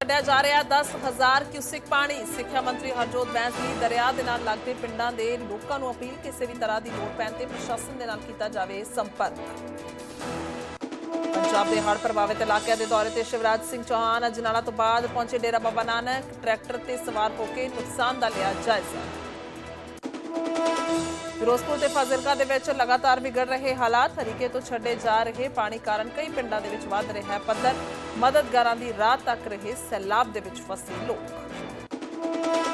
ਛੱਡਿਆ ਜਾ ਰਿਹਾ। 10000 ਕਿਊਸਿਕ ਪਾਣੀ ਸਿੱਖਿਆ ਮੰਤਰੀ ਹਰਜੋਤ ਬੈਂਸ ਨੇ ਦਰਿਆ ਦੇ ਨਾਲ ਲੱਗਦੇ ਪਿੰਡਾਂ ਦੇ ਲੋਕਾਂ ਨੂੰ ਅਪੀਲ, ਕਿਸੇ ਵੀ ਤਰ੍ਹਾਂ ਦੀ ਲੋੜ ਪੈਣ ਤੇ ਪ੍ਰਸ਼ਾਸਨ ਦੇ ਨਾਲ ਕੀਤਾ ਜਾਵੇ ਸੰਪਰਕ। ਪੰਜਾਬ ਦੇ ਹੜ੍ਹ ਪ੍ਰਭਾਵਿਤ ਇਲਾਕਿਆਂ ਦੇ ਦੌਰੇ ਤੇ ਸ਼ਿਵਰਾਜ ਸਿੰਘ ਚੌਹਾਨ ਅਜਨਾਲਾ ਤੋਂ ਬਾਅਦ ਪਹੁੰਚੇ ਡੇਰਾ ਬਾਬਾ ਨਾਨਕ, ਟਰੈਕਟਰ ਤੇ ਸਵਾਰ ਹੋ ਕੇ ਨੁਕਸਾਨ ਦਾ ਲਿਆ ਜਾਇਜ਼ਾ। ਫਿਰੋਜ਼ਪੁਰ ਤੇ ਫਾਜ਼ਿਲਕਾ ਦੇ ਵਿੱਚ ਲਗਾਤਾਰ ਵਿਗੜ ਰਹੇ ਹਾਲਾਤ ਹਰੀਕੇ ਤੋਂ ਛੱਡੇ ਜਾ ਰਹੇ ਪਾਣੀ ਕਾਰਨ ਕਈ ਪਿੰਡਾਂ ਦੇ ਵਿੱਚ ਵੱਧ ਰਿਹਾ ਹੈ ਪੱਧਰ। ਮਦਦਗਾਰਾਂ ਦੀ ਰਾਹ ਤੱਕ ਰਹੇ ਸੈਲਾਬ ਦੇ ਵਿੱਚ ਫਸੇ ਲੋਕ।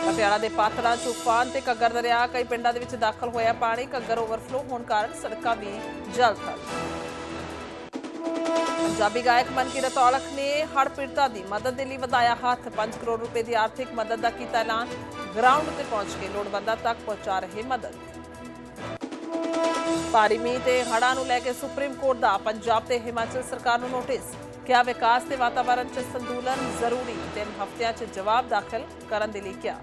ਪਟਿਆਲਾ ਦੇ ਪਾਤੜਾ ਚੂਫਾਨ ਤੇ ਘੱਗਰ ਦਰਿਆ ਕਈ ਪਿੰਡਾਂ ਦੇ ਵਿੱਚ ਦਾਖਲ ਹੋਇਆ ਪਾਣੀ। ਘੱਗਰ ਓਵਰਫਲੋ ਹੋਣ ਕਾਰਨ ਸੜਕਾਂ ਵੀ ਜਲ ਥਲ ਪੰਜਾਬੀ ਗਾਇਕ ਮਨਕੀਰਤ ਔਲਖ ਨੇ ਹੜ ਪੀੜਤਾਂ ਦੀ ਮਦਦ ਦੇ ਲਈ ਵਧਾਇਆ ਹੱਥ। 5 ਕਰੋੜ ਰੁਪਏ ਦੀ ਆਰਥਿਕ ਮਦਦ ਦਾ ਕੀਤਾ ਐਲਾਨ। ਗਰਾਊਂਡ ਤੇ ਪਹੁੰਚ ਕੇ ਲੋੜਵੰਦਾਂ ਤੱਕ ਪਹੁੰਚਾ ਰਹੇ ਮਦਦ। ਭਾਰੀ ਮੀਂਹ ਤੇ ਹੜ੍ਹਾਂ ਨੂੰ ਲੈ ਕੇ ਸੁਪਰੀਮ ਕੋਰਟ ਦਾ ਪੰਜਾਬ ਤੇ ਹਿਮਾਚਲ ਸਰਕਾਰ ਨੂੰ ਨੋਟਿਸ ਕਿਹਾ ਵਿਕਾਸ ਤੇ ਵਾਤਾਵਰਣ 'ਚ ਸੰਤੁਲਨ ਜ਼ਰੂਰੀ। ਤਿੰਨ ਹਫ਼ਤਿਆਂ 'ਚ ਜਵਾਬ ਦਾਖਲ ਕਰਨ ਦੇ ਲਈ ਕਿਹਾ।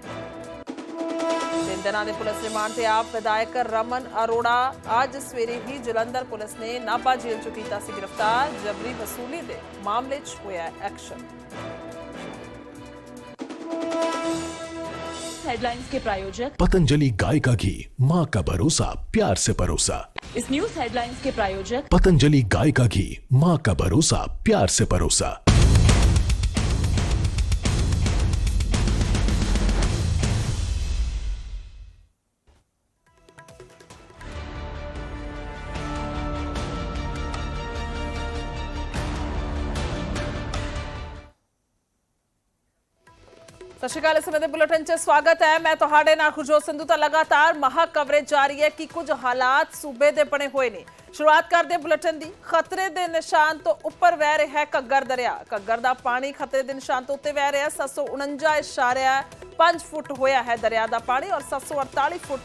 ਤਿੰਨ ਦਿਨਾਂ ਦੇ ਪੁਲਿਸ ਰਿਮਾਂਡ ਤੇ ਆਪ ਵਿਧਾਇਕ ਰਮਨ ਅਰੋੜਾ ਅੱਜ ਸਵੇਰੇ ਹੀ ਜਲੰਧਰ ਪੁਲਿਸ ਨੇ ਨਾਭਾ ਜੇਲ੍ਹ 'ਚ ਕੀਤਾ ਸੀ ਗ੍ਰਿਫਤਾਰ। ਜਬਰੀ ਵਸੂਲੀ ਦੇ ਮਾਮਲੇ 'ਚ ਹੋਇਆ ਐਕਸ਼ਨ। हेडलाइंस के प्रायोजक। पतंजलि गाय का घी माँ का भरोसा प्यार से भरोसा। इस न्यूज़ हेडलाइंस के प्रायोजक। पतंजलि गाय का घी माँ का भरोसा प्यार से परोसा ਸਤਿ ਸ਼੍ਰੀ ਅਕਾਲ, ਇਸ ਸਮੇਂ ਦੇ ਬੁਲੇਟਿਨ 'ਚ ਸਵਾਗਤ ਹੈ। ਮੈਂ ਤੁਹਾਡੇ ਨਾਲ ਖੁਸ਼ਜੋਤ ਸੰਧੂ ਤਾਂ ਲਗਾਤਾਰ ਮਹਾ ਕਵਰੇਜ ਜਾਰੀ ਹੈ ਕਿ ਕੁਝ ਹਾਲਾਤ ਸੂਬੇ ਦੇ ਬਣੇ ਹੋਏ ਨੇ। ਸ਼ੁਰੂਆਤ ਕਰਦੇ ਬੁਲੇਟਿਨ ਦੀ। ਖਤਰੇ ਦੇ ਨਿਸ਼ਾਨ ਤੋਂ ਉੱਪਰ ਵਹਿ ਰਿਹਾ ਹੈ ਘੱਗਰ ਦਰਿਆ। ਘੱਗਰ ਦਾ ਪਾਣੀ ਖਤਰੇ ਦੇ ਨਿਸ਼ਾਨ ਤੋਂ ਉੱਤੇ ਵਹਿ ਰਿਹਾ ਹੈ। 749.5 ਫੁੱਟ ਹੋਇਆ ਹੈ ਦਰਿਆ ਦਾ ਪਾਣੀ ਔਰ 748 ਫੁੱਟ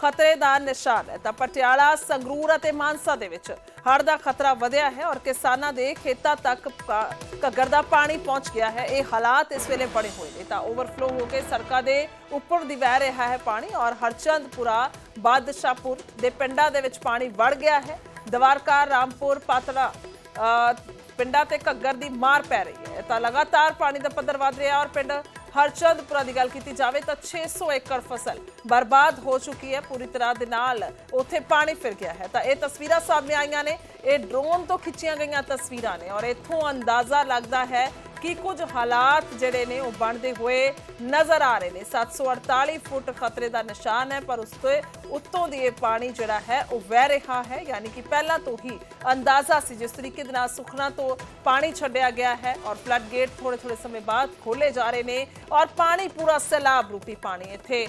ਖਤਰੇ ਦਾ ਨਿਸ਼ਾਨ ਹੈ। ਤਾਂ ਪਟਿਆਲਾ, ਸੰਗਰੂਰ ਅਤੇ ਮਾਨਸਾ ਦੇ ਵਿੱਚ ਹੜ੍ਹ ਦਾ ਖਤਰਾ ਵਧਿਆ ਹੈ ਔਰ ਕਿਸਾਨਾਂ ਦੇ ਖੇਤਾਂ ਤੱਕ ਘੱਗਰ ਦਾ ਪਾਣੀ ਪਹੁੰਚ ਗਿਆ ਹੈ। ਇਹ ਹਾਲਾਤ ਇਸ ਵੇਲੇ ਬਣੇ ਹੋਏ ਨੇ। ਤਾਂ ਓਵਰਫਲੋ ਹੋ ਕੇ ਸੜਕਾਂ ਦੇ ਉੱਪਰ ਦੀ ਵਹਿ ਰਿਹਾ ਹੈ ਪਾਣੀ ਔਰ ਹਰਚੰਦਪੁਰਾ, ਬਾਦਸ਼ਾਹਪੁਰ ਦੇ ਪਿੰਡਾਂ ਦੇ ਵਿੱਚ ਪਾਣੀ ਵੜ ਗਿਆ ਹੈ। ਦਵਾਰਕਾ, ਰਾਮਪੁਰ, ਪਾਤੜਾ ਪਿੰਡਾਂ ਤੇ ਘੱਗਰ ਦੀ ਮਾਰ ਪੈ ਰਹੀ ਹੈ। ਤਾਂ ਲਗਾਤਾਰ ਪਾਣੀ ਦਾ ਪੱਧਰ ਵਧ ਰਿਹਾ ਔਰ ਪਿੰਡ ਹਰਚੰਦਪੁਰਾ ਦੀ ਗੱਲ ਕੀਤੀ ਜਾਵੇ ਤਾਂ 600 ਏਕੜ ਫਸਲ ਬਰਬਾਦ ਹੋ ਚੁੱਕੀ ਹੈ। ਪੂਰੀ ਤਰ੍ਹਾਂ ਦੇ ਨਾਲ ਉੱਥੇ ਪਾਣੀ ਫਿਰ ਗਿਆ ਹੈ। ਤਾਂ ਇਹ ਤਸਵੀਰਾਂ ਸਾਹਮਣੇ ਆਈਆਂ ਨੇ। ਇਹ ਡਰੋਨ ਤੋਂ ਖਿੱਚੀਆਂ ਗਈਆਂ ਤਸਵੀਰਾਂ ਨੇ ਔਰ ਇੱਥੋਂ ਅੰਦਾਜ਼ਾ ਲੱਗਦਾ ਹੈ ਕਿ ਕੁਝ ਹਾਲਾਤ ਜਿਹੜੇ ਨੇ ਉਹ ਬਣਦੇ ਹੋਏ ਨਜ਼ਰ ਆ ਰਹੇ ਨੇ। 748 ਫੁੱਟ ਖਤਰੇ ਦਾ ਨਿਸ਼ਾਨ ਹੈ, ਪਰ ਉਸ ਤੋਂ ਉੱਤੋਂ ਦੀ ਇਹ ਪਾਣੀ ਜਿਹੜਾ ਹੈ, ਉਹ ਵਹਿ ਰਿਹਾ ਹੈ। ਯਾਨੀ ਕਿ ਪਹਿਲਾਂ ਤੋਂ ਹੀ ਅੰਦਾਜ਼ਾ ਸੀ, ਜਿਸ ਤਰੀਕੇ ਦੇ ਨਾਲ ਸੁਖਨਾ ਤੋਂ ਪਾਣੀ ਛੱਡਿਆ ਗਿਆ ਹੈ ਔਰ ਫਲੱਡ ਗੇਟ ਥੋੜੇ ਥੋੜੇ ਸਮੇਂ ਬਾਅਦ ਖੋਲੇ ਜਾ ਰਹੇ ਨੇ ਔਰ ਪਾਣੀ ਪੂਰਾ ਸੈਲਾਬ ਰੂਪੀ ਪਾਣੀ ਇੱਥੇ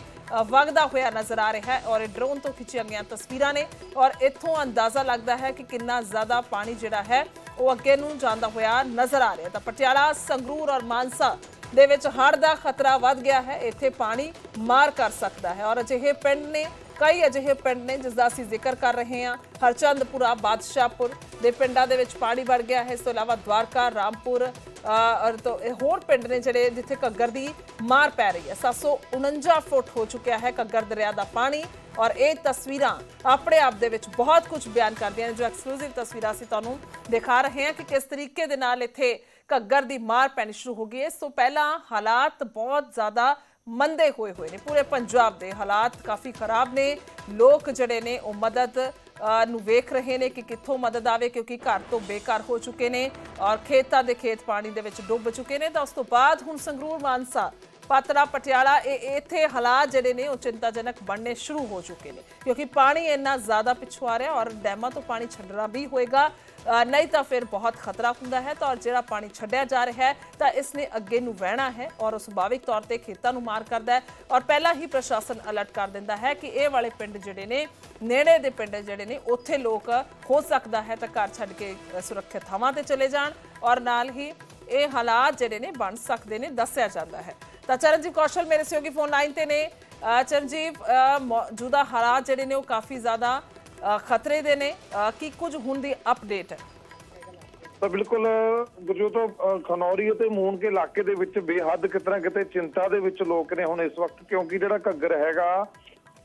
ਵਗਦਾ ਹੋਇਆ ਨਜ਼ਰ ਆ ਰਿਹਾ ਹੈ ਔਰ ਇਹ ਡਰੋਨ ਤੋਂ ਖਿੱਚੀਆਂ ਗਈਆਂ ਤਸਵੀਰਾਂ ਨੇ ਔਰ ਇੱਥੋਂ ਅੰਦਾਜ਼ਾ ਲੱਗਦਾ ਹੈ ਕਿ ਕਿੰਨਾ ਜ਼ਿਆਦਾ ਪਾਣੀ ਜਿਹੜਾ ਹੈ, ਉਹ ਅੱਗੇ ਨੂੰ ਜਾਂਦਾ ਹੋਇਆ ਨਜ਼ਰ ਆ ਰਿਹਾ ਤਾਂ ਪਟਿਆਲਾ, ਸੰਗਰੂਰ ਔਰ ਮਾਨਸਾ ਦੇ ਵਿੱਚ ਹੜ੍ਹ ਦਾ ਖਤਰਾ ਵੱਧ ਗਿਆ ਹੈ। ਇੱਥੇ ਪਾਣੀ ਮਾਰ ਕਰ ਸਕਦਾ ਹੈ ਔਰ ਅਜਿਹੇ ਪਿੰਡ ਨੇ ਕਈ ਅਜਿਹੇ ਪਿੰਡ ਨੇ ਜਿਸ ਦਾ ਅਸੀਂ ਜ਼ਿਕਰ ਕਰ ਰਹੇ ਹਾਂ। ਹਰਚੰਦਪੁਰਾ, ਬਾਦਸ਼ਾਹਪੁਰ ਦੇ ਪਿੰਡਾਂ ਦੇ ਵਿੱਚ ਪਾਣੀ ਵੜ ਗਿਆ ਹੈ। ਇਸ ਤੋਂ ਇਲਾਵਾ ਦਵਾਰਕਾ, ਰਾਮਪੁਰ ਔਰ ਤੋਂ ਇਹ ਹੋਰ ਪਿੰਡ ਨੇ ਜਿਹੜੇ ਜਿੱਥੇ ਘੱਗਰ ਦੀ ਮਾਰ ਪੈ ਰਹੀ ਹੈ। 749 ਫੁੱਟ ਹੋ ਚੁੱਕਿਆ ਹੈ ਘੱਗਰ ਦਰਿਆ ਦਾ ਪਾਣੀ ਔਰ ਇਹ ਤਸਵੀਰਾਂ ਆਪਣੇ ਆਪ ਦੇ ਵਿੱਚ ਬਹੁਤ ਕੁਝ ਬਿਆਨ ਕਰਦੀਆਂ ਨੇ। ਜੋ ਐਕਸਕਲੂਸਿਵ ਤਸਵੀਰਾਂ ਅਸੀਂ ਤੁਹਾਨੂੰ ਦਿਖਾ ਰਹੇ ਹਾਂ ਕਿ ਕਿਸ ਤਰੀਕੇ ਦੇ ਨਾਲ ਇੱਥੇ ਘੱਗਰ ਦੀ ਮਾਰ ਪੈਣੀ ਸ਼ੁਰੂ ਹੋ ਗਈ ਹੈ। ਸੋ ਪਹਿਲਾਂ ਹਾਲਾਤ ਬਹੁਤ ਜ਼ਿਆਦਾ ਮੰਦੇ ਹੋਏ ਹੋਏ ਨੇ। ਪੂਰੇ ਪੰਜਾਬ ਦੇ ਹਾਲਾਤ ਕਾਫੀ ਖਰਾਬ ਨੇ। ਲੋਕ ਜਿਹੜੇ ਨੇ, ਉਹ ਮਦਦ ਨੂੰ ਵੇਖ ਰਹੇ ਨੇ ਕਿ ਕਿੱਥੋਂ ਮਦਦ ਆਵੇ ਕਿਉਂਕਿ ਘਰ ਤੋਂ ਬੇਕਾਰ ਹੋ ਚੁੱਕੇ ਨੇ ਔਰ ਖੇਤਾਂ ਦੇ ਖੇਤ ਪਾਣੀ ਦੇ ਵਿੱਚ ਡੁੱਬ ਚੁੱਕੇ ਨੇ। ਤਾਂ ਉਸ ਤੋਂ ਬਾਅਦ ਹੁਣ ਸੰਗਰੂਰ ਮਾਨਸਾ ਪਾਤਰਾ ਪਟਿਆਲਾ, ਇਹ ਇੱਥੇ ਹਾਲਾਤ ਜਿਹੜੇ ਨੇ, ਉਹ ਚਿੰਤਾਜਨਕ ਬਣਨੇ ਸ਼ੁਰੂ ਹੋ ਚੁੱਕੇ ਨੇ। ਕਿਉਂਕਿ ਪਾਣੀ ਇੰਨਾ ਜ਼ਿਆਦਾ ਪਿੱਛੋਂ ਆ ਰਿਹਾ ਔਰ ਡੈਮਾਂ ਤੋਂ ਪਾਣੀ ਛੱਡਣਾ ਵੀ ਹੋਏਗਾ। ਨਹੀਂ ਤਾਂ ਫਿਰ ਬਹੁਤ ਖਤਰਾ ਹੁੰਦਾ ਹੈ ਤਾਂ ਔਰ ਜਿਹੜਾ ਪਾਣੀ ਛੱਡਿਆ ਜਾ ਰਿਹਾ ਹੈ, ਤਾਂ ਇਸ ਨੇ ਅੱਗੇ ਨੂੰ ਵਹਿਣਾ ਹੈ ਔਰ ਉਹ ਸੁਭਾਵਿਕ ਤੌਰ ਤੇ ਖੇਤਾਂ ਨੂੰ ਮਾਰ ਕਰਦਾ ਹੈ। ਔਰ ਪਹਿਲਾਂ ਹੀ ਪ੍ਰਸ਼ਾਸਨ ਅਲਰਟ ਕਰ ਦਿੰਦਾ ਹੈ ਕਿ ਇਹ ਵਾਲੇ ਪਿੰਡ ਜਿਹੜੇ ਨੇ, ਨੇੜੇ ਦੇ ਪਿੰਡ ਜਿਹੜੇ ਨੇ, ਉੱਥੇ ਲੋਕ ਹੋ ਸਕਦਾ ਹੈ ਤਾਂ ਘਰ ਛੱਡ ਕੇ ਸੁਰੱਖਿਅਤ ਥਾਵਾਂ ਤੇ ਚਲੇ ਜਾਣ। ਔਰ ਨਾਲ ਹੀ ਇਹ ਹਾਲਾਤ ਜਿਹੜੇ ਨੇ ਬਣ ਸਕਦੇ ਨੇ, ਦੱਸਿਆ ਜਾਂਦਾ ਹੈ। ਤਾਂ ਚਰਨਜੀਤ ਕੌਸ਼ਲ ਮੇਰੇ ਸਹਿਯੋਗੀ ਫੋਨ ਲਾਈਨ ਤੇ ਨੇ। ਅ, ਮੌਜੂਦਾ ਹਾਲਾਤ ਜਿਹੜੇ ਨੇ ਉਹ ਕਾਫੀ ਜ਼ਿਆਦਾ ਖਤਰੇ ਦੇ ਨੇ। ਕੀ ਕੁਝ ਹੁਣ ਦੀ ਅਪਡੇਟ? ਹੈ ਤਾਂ ਬਿਲਕੁਲ ਗੁਰਜੋਤ ਖਨੌਰੀ ਅਤੇ ਮੂਨ ਕੇ ਇਲਾਕੇ ਦੇ ਵਿੱਚ ਬੇਹੱਦ ਕਿਤਨਾ ਕਿਤੇ ਚਿੰਤਾ ਦੇ ਵਿੱਚ ਲੋਕ ਨੇ ਹੁਣ ਇਸ ਵਕਤ ਕਿਉਂਕਿ ਜਿਹੜਾ ਘੱਗਰ ਹੈਗਾ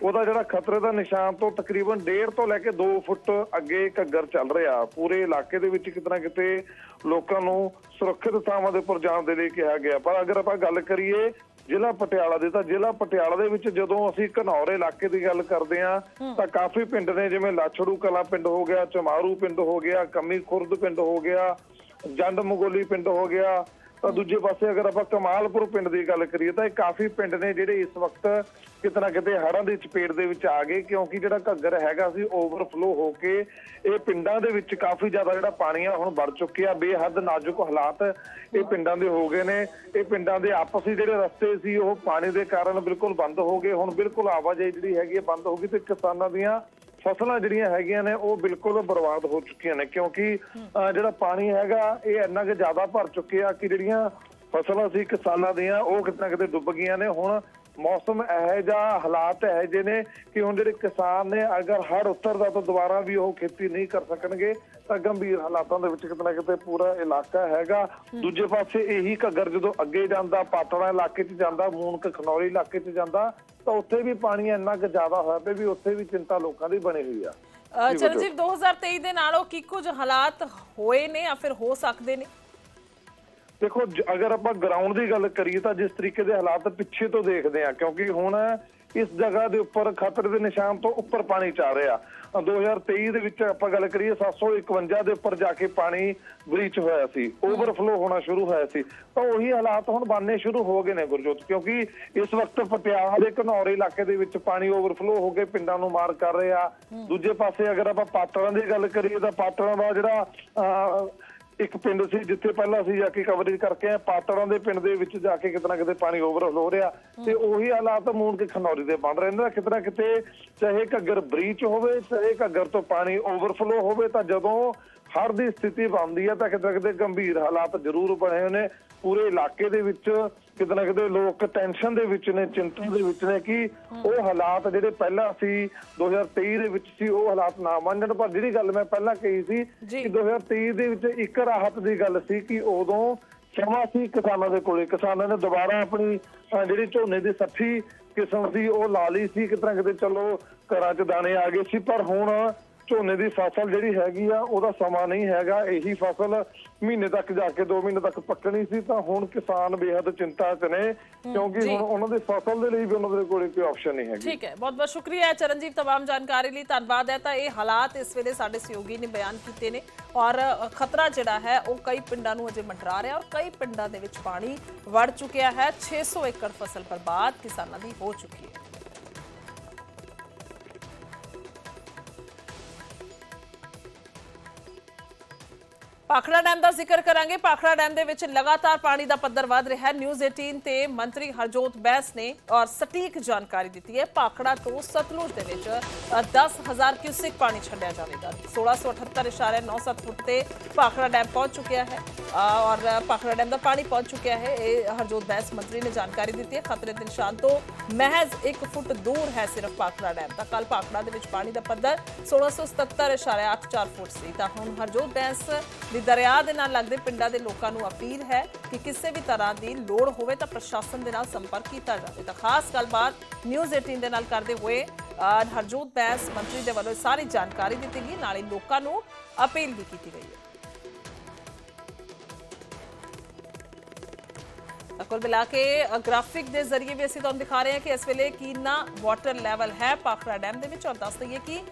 ਉਹਦਾ ਜਿਹੜਾ ਖਤਰੇ ਦਾ ਨਿਸ਼ਾਨ ਤੋਂ ਤਕਰੀਬਨ 1.5 ਤੋਂ ਲੈ ਕੇ 2 ਫੁੱਟ ਅੱਗੇ ਘੱਗਰ ਚੱਲ ਰਿਹਾ। ਪੂਰੇ ਇਲਾਕੇ ਦੇ ਵਿੱਚ ਕਿਤੇ ਨਾ ਕਿਤੇ ਲੋਕਾਂ ਨੂੰ ਸੁਰੱਖਿਅਤ ਥਾਵਾਂ ਦੇ ਉੱਪਰ ਜਾਣ ਦੇ ਲਈ ਕਿਹਾ ਗਿਆ। ਪਰ ਅਗਰ ਆਪਾਂ ਗੱਲ ਕਰੀਏ ਜ਼ਿਲ੍ਹਾ ਪਟਿਆਲਾ ਦੀ ਤਾਂ ਜ਼ਿਲ੍ਹਾ ਪਟਿਆਲਾ ਦੇ ਵਿੱਚ ਜਦੋਂ ਅਸੀਂ ਘਨੌਰ ਇਲਾਕੇ ਦੀ ਗੱਲ ਕਰਦੇ ਹਾਂ। ਤਾਂ ਕਾਫੀ ਪਿੰਡ ਨੇ ਜਿਵੇਂ ਲਾਛੜੂ ਕਲਾ ਪਿੰਡ ਹੋ ਗਿਆ ਚਮਾਰੂ ਪਿੰਡ ਹੋ ਗਿਆ ਕਮੀ ਖੁਰਦ ਪਿੰਡ ਹੋ ਗਿਆ ਜੰਡ ਮਗੋਲੀ ਪਿੰਡ ਹੋ ਗਿਆ ਤਾਂ ਦੂਜੇ ਪਾਸੇ ਅਗਰ ਆਪਾਂ ਕਮਾਲਪੁਰ ਪਿੰਡ ਦੀ ਗੱਲ ਕਰੀਏ ਤਾਂ ਇਹ ਕਾਫੀ ਪਿੰਡ ਨੇ ਜਿਹੜੇ ਇਸ ਵਕਤ ਕਿਤੇ ਨਾ ਕਿਤੇ ਹੜ੍ਹਾਂ ਦੀ ਚਪੇਟ ਦੇ ਵਿੱਚ ਆ ਗਏ, ਕਿਉਂਕਿ ਜਿਹੜਾ ਘੱਗਰ ਹੈਗਾ ਸੀ ਓਵਰਫਲੋ ਹੋ ਕੇ ਇਹ ਪਿੰਡਾਂ ਦੇ ਵਿੱਚ ਕਾਫੀ ਜ਼ਿਆਦਾ ਜਿਹੜਾ ਪਾਣੀ ਆ ਹੁਣ ਵੜ ਚੁੱਕਿਆ ਬੇਹੱਦ ਨਾਜ਼ੁਕ ਹਾਲਾਤ ਇਹ ਪਿੰਡਾਂ ਦੇ ਹੋ ਗਏ ਨੇ। ਇਹ ਪਿੰਡਾਂ ਦੇ ਆਪਸੀ ਜਿਹੜੇ ਰਸਤੇ ਸੀ, ਉਹ ਪਾਣੀ ਦੇ ਕਾਰਨ ਬਿਲਕੁਲ ਬੰਦ ਹੋ ਗਏ। ਹੁਣ ਬਿਲਕੁਲ ਆਵਾਜਾਈ ਜਿਹੜੀ ਹੈਗੀ ਹੈ ਬੰਦ ਹੋ ਗਈ ਤੇ ਕਿਸਾਨਾਂ ਦੀਆਂ ਫਸਲਾਂ ਜਿਹੜੀਆਂ ਹੈਗੀਆਂ ਨੇ ਉਹ ਬਿਲਕੁਲ ਬਰਬਾਦ ਹੋ ਚੁੱਕੀਆਂ ਨੇ ਕਿਉਂਕਿ ਜਿਹੜਾ ਪਾਣੀ ਹੈਗਾ ਇਹ ਇੰਨਾ ਕਿ ਜ਼ਿਆਦਾ ਭਰ ਚੁੱਕਿਆ ਕਿ ਜਿਹੜੀਆਂ ਫਸਲਾਂ ਸੀ ਕਿਸਾਨਾਂ ਦੀਆਂ ਉਹ ਕਿਤੇ ਨਾ ਕਿਤੇ ਡੁੱਬ ਗਈਆਂ ਨੇ। ਹੁਣ ਮੌਸਮ ਇਹੋ ਜਿਹਾ ਹਾਲਾਤ ਇਹੋ ਜਿਹੇ ਨੇ ਕਿ ਹੁਣ ਜਿਹੜੇ ਕਿਸਾਨ ਨੇ ਅਗਰ ਹੜ ਉਤਰਦਾ ਤਾਂ ਦੁਬਾਰਾ ਵੀ ਉਹ ਖੇਤੀ ਨਹੀਂ ਕਰ ਸਕਣਗੇ ਤਾਂ ਗੰਭੀਰ ਹਾਲਾਤਾਂ ਦੇ ਵਿੱਚ ਕਿਤੇ ਨਾ ਕਿਤੇ ਪੂਰਾ ਇਲਾਕਾ ਹੈਗਾ। ਦੂਜੇ ਪਾਸੇ ਇਹੀ ਘੱਗਰ ਜਦੋਂ ਅੱਗੇ ਜਾਂਦਾ ਪਾਤੜਾ ਇਲਾਕੇ 'ਚ ਜਾਂਦਾ ਮੂਨਕ ਖਨੌਰੀ ਇਲਾਕੇ 'ਚ ਜਾਂਦਾ ਤਾਂ ਉੱਥੇ ਵੀ ਪਾਣੀ ਇੰਨਾ ਕੁ ਜ਼ਿਆਦਾ ਹੋਇਆ ਪਿਆ ਵੀ ਉੱਥੇ ਵੀ ਚਿੰਤਾ ਲੋਕਾਂ ਦੀ ਬਣੀ ਹੋਈ ਆ। ਅ, ਚਰਨਜੀਤ 2023 ਦੇ ਨਾਲੋਂ ਕੀ ਕੁਝ ਹਾਲਾਤ ਹੋਏ ਨੇ ਜਾਂ ਫਿਰ ਹੋ ਸਕਦੇ ਨੇ? ਦੇਖੋ ਅਗਰ ਆਪਾਂ ਗਰਾਊਂਡ ਦੀ ਗੱਲ ਕਰੀਏ ਤਾਂ ਜਿਸ ਤਰੀਕੇ ਦੇ ਹਾਲਾਤ ਪਿੱਛੇ ਤੋਂ ਦੇਖਦੇ ਆ ਕਿਉਂਕਿ ਹੁਣ ਇਸ ਜਗ੍ਹਾ ਦੇ ਉੱਪਰ ਖਤਰੇ ਦੇ ਨਿਸ਼ਾਨ ਤੋਂ ਉੱਪਰ ਪਾਣੀ ਚੱਲ ਰਿਹਾ। ਅ 2023 ਦੇ ਵਿੱਚ ਆਪਾਂ ਗੱਲ ਕਰੀਏ 751 ਦੇ ਉੱਪਰ ਜਾ ਕੇ ਪਾਣੀ ਬ੍ਰੀਚ ਹੋਇਆ ਸੀ। ਓਵਰਫਲੋ ਹੋਣਾ ਸ਼ੁਰੂ ਹੋਇਆ ਸੀ। ਤਾਂ ਉਹੀ ਹਾਲਾਤ ਹੁਣ ਬਣਨੇ ਸ਼ੁਰੂ ਹੋ ਗਏ ਨੇ ਗੁਰਜੋਤ ਕਿਉਂਕਿ ਇਸ ਵਕਤ ਪਟਿਆਲਾ ਦੇ ਘਨੌਰ ਇਲਾਕੇ ਦੇ ਵਿੱਚ ਪਾਣੀ ਓਵਰਫਲੋ ਹੋ ਕੇ ਪਿੰਡਾਂ ਨੂੰ ਮਾਰ ਕਰ ਰਿਹਾ। ਦੂਜੇ ਪਾਸੇ ਅਗਰ ਆਪਾਂ ਪਾਤੜਾਂ ਦੀ ਗੱਲ ਕਰੀਏ ਤਾਂ ਪਾਤੜਾਂ ਦਾ ਜਿਹੜਾ ਇੱਕ ਪਿੰਡ ਸੀ ਜਿੱਥੇ ਪਹਿਲਾਂ ਅਸੀਂ ਜਾ ਕੇ ਕਵਰੇਜ ਕਰਕੇ ਆਏ ਪਾਤੜਾਂ ਦੇ ਪਿੰਡ ਦੇ ਵਿੱਚ ਜਾ ਕੇ ਕਿਤੇ ਨਾ ਕਿਤੇ ਪਾਣੀ ਓਵਰਫਲੋ ਹੋ ਰਿਹਾ ਤੇ ਉਹੀ ਹਾਲਾਤ ਮੂਨ ਕੇ ਖਨੌਰੀ ਦੇ ਬਣ ਰਹੇ ਨੇ। ਕਿਤੇ ਨਾ ਕਿਤੇ ਚਾਹੇ ਘੱਗਰ ਬ੍ਰੀਚ ਹੋਵੇ ਚਾਹੇ ਘੱਗਰ ਤੋਂ ਪਾਣੀ ਓਵਰਫਲੋ ਹੋਵੇ ਤਾਂ ਜਦੋਂ ਹੜ੍ਹ ਦੀ ਸਥਿਤੀ ਬਣਦੀ ਹੈ ਤਾਂ ਕਿਤੇ ਕਿਤੇ ਗੰਭੀਰ ਹਾਲਾਤ ਜ਼ਰੂਰ ਬਣੇ ਹੋਏ ਨੇ। ਪੂਰੇ ਇਲਾਕੇ ਦੇ ਵਿੱਚ ਕਿਤੇ ਨਾ ਕਿਤੇ ਲੋਕ ਟੈਨਸ਼ਨ ਦੇ ਵਿੱਚ ਨੇ ਚਿੰਤਾ ਦੇ ਵਿੱਚ ਨੇ ਕਿ ਉਹ ਹਾਲਾਤ ਜਿਹੜੇ ਪਹਿਲਾਂ ਸੀ 2023 ਦੇ ਵਿੱਚ ਸੀ ਉਹ ਹਾਲਾਤ ਨਾ ਮੰਨਣ। ਪਰ ਜਿਹੜੀ ਗੱਲ ਮੈਂ ਪਹਿਲਾਂ ਕਹੀ ਸੀ। ਕਿ 2023 ਦੇ ਵਿੱਚ ਇੱਕ ਰਾਹਤ ਦੀ ਗੱਲ ਸੀ ਕਿ ਉਦੋਂ ਸਮਾਂ ਸੀ ਕਿਸਾਨਾਂ ਦੇ ਕੋਲੇ। ਕਿਸਾਨਾਂ ਨੇ ਦੁਬਾਰਾ ਆਪਣੀ ਜਿਹੜੀ ਝੋਨੇ ਦੀ ਸੱਠੀ ਕਿਸਮ ਸੀ ਉਹ ਲਾ ਲਈ ਸੀ। ਕਿਤੇ ਨਾ ਕਿਤੇ ਚਲੋ ਘਰਾਂ 'ਚ ਦਾਣੇ ਆ ਗਏ ਸੀ। ਪਰ ਹੁਣ ਝੋਨੇ ਦੀ ਫਸਲ ਜਿਹੜੀ ਹੈਗੀ ਆ ਉਹਦਾ ਸਮਾਂ ਨਹੀਂ ਹੈਗਾ ਇਹੀ ਫਸਲ ਮਹੀਨੇ ਤੱਕ ਜਾ ਕੇ 2 ਮਹੀਨੇ ਤੱਕ ਪੱਕਣੀ ਸੀ ਤਾਂ ਹੁਣ ਕਿਸਾਨ ਬੇਹੱਦ ਚਿੰਤਾ 'ਚ ਨੇ ਕਿਉਂਕਿ ਜੀ। ਹੁਣ ਉਹਨਾਂ ਦੀ ਫਸਲ ਦੇ ਲਈ ਵੀ ਉਹਨਾਂ ਦੇ ਕੋਲੇ ਕੋਈ ਆਪਸ਼ਨ ਨਹੀਂ ਹੈਗੀ ਠੀਕ ਹੈ ਬਹੁਤ ਬਹੁਤ ਸ਼ੁਕਰੀਆ ਚਰਨਜੀਤ तमाम ਜਾਣਕਾਰੀ ਲਈ ਧੰਨਵਾਦ ਹੈ ਤਾਂ ਇਹ ਹਾਲਾਤ ਇਸ ਵੇਲੇ ਸਾਡੇ ਸਹਿਯੋਗੀ ਨੇ ਬਿਆਨ ਕੀਤੇ ਨੇ ਔਰ ਅ, ਖਤਰਾ ਜਿਹੜਾ ਹੈ ਉਹ ਕਈ ਪਿੰਡਾਂ ਨੂੰ ਅਜੇ ਮੰਡਰਾ ਰਿਹਾ ਔਰ ਕਈ ਪਿੰਡਾਂ ਦੇ ਵਿੱਚ ਪਾਣੀ ਵੜ ਚੁੱਕਿਆ ਹੈ 600 ਏਕੜ ਫਸਲ ਬਰਬਾਦ ਕਿਸਾਨਾਂ ਦੀ ਹੋ ਚੁੱਕੀ ਹੈ ਪਾਖੜਾ ਡੈਮ ਦਾ ਜ਼ਿਕਰ ਕਰਾਂਗੇ। ਪਾਖੜਾ ਡੈਮ ਦੇ ਵਿੱਚ ਲਗਾਤਾਰ ਪਾਣੀ ਦਾ ਪੱਧਰ ਵਧ ਰਿਹਾ ਹੈ। ਨਿਊਜ਼ 18 ਤੇ ਮੰਤਰੀ ਹਰਜੋਤ ਬੈਸ ਨੇ ਔਰ ਸਟੀਕ ਜਾਣਕਾਰੀ ਦਿੱਤੀ ਹੈ। ਪਾਖੜਾ ਤੋਂ ਸਤਲੁਜ ਦੇ ਵਿੱਚ ਅ, 10000 ਕਿਊਸਿਕ ਪਾਣੀ ਛੱਡਿਆ ਜਾਵੇਗਾ। 1678.97 ਫੁੱਟ ਤੇ ਪਾਖੜਾ ਡੈਮ ਪਹੁੰਚ ਚੁੱਕਿਆ ਹੈ। ਔਰ ਪਾਖੜਾ ਡੈਮ ਦਾ ਪਾਣੀ ਪਹੁੰਚ ਚੁੱਕਿਆ ਹੈ ਇਹ ਹਰਜੋਤ ਬੈਂਸ ਮੰਤਰੀ ਨੇ ਜਾਣਕਾਰੀ ਦਿੱਤੀ ਹੈ ਖਤਰੇ ਦੇ ਨਿਸ਼ਾਨ ਤੋਂ ਮਹਿਜ਼ 1 ਫੁੱਟ ਦੂਰ ਹੈ ਸਿਰਫ ਪਾਖੜਾ ਡੈਮ ਤਾਂ ਕੱਲ ਪਾਖੜਾ ਦੇ ਵਿੱਚ ਪਾਣੀ ਦਾ ਪੱਧਰ 1677.84 ਫੁੱਟ ਸੀ ਤਾਂ ਹੁਣ ਹਰਜੋਤ ਬੈਂਸ ਦੀ ਦਰਿਆ ਦੇ ਨਾਲ ਲੱਗਦੇ ਪਿੰਡਾਂ ਦੇ ਲੋਕਾਂ ਨੂੰ ਅਪੀਲ ਹੈ ਕਿ ਕਿਸੇ ਵੀ ਤਰ੍ਹਾਂ ਦੀ ਲੋੜ ਹੋਵੇ ਤਾਂ ਪ੍ਰਸ਼ਾਸਨ ਦੇ ਨਾਲ ਸੰਪਰਕ ਕੀਤਾ ਜਾਵੇ ਤਾਂ ਖਾਸ ਗੱਲਬਾਤ ਨਿਊਜ਼ 18 ਦੇ ਨਾਲ ਕਰਦੇ ਹੋਏ ਹਰਜੋਤ ਬੈਂਸ ਮੰਤਰੀ ਦੇ ਵੱਲੋਂ ਸਾਰੀ ਜਾਣਕਾਰੀ ਦਿੱਤੀ ਗਈ ਨਾਲੇ ਲੋਕਾਂ ਨੂੰ ਅਪੀਲ ਵੀ ਕੀਤੀ ਗਈ ਹੈ ਕੁੱਲ ਮਿਲਾ ਕੇ ਗ੍ਰਾਫਿਕ ਦੇ ਜ਼ਰੀਏ ਵੀ ਅਸੀਂ ਤੁਹਾਨੂੰ ਦਿਖਾ ਰਹੇ ਹਾਂ ਕਿ ਇਸ ਵੇਲੇ ਕਿੰਨਾ ਵਾਟਰ ਲੈਵਲ ਹੈ ਪਾਖੜਾ ਡੈਮ ਦੇ ਵਿੱਚ। ਔਰ ਦੱਸ ਦਈਏ ਕਿ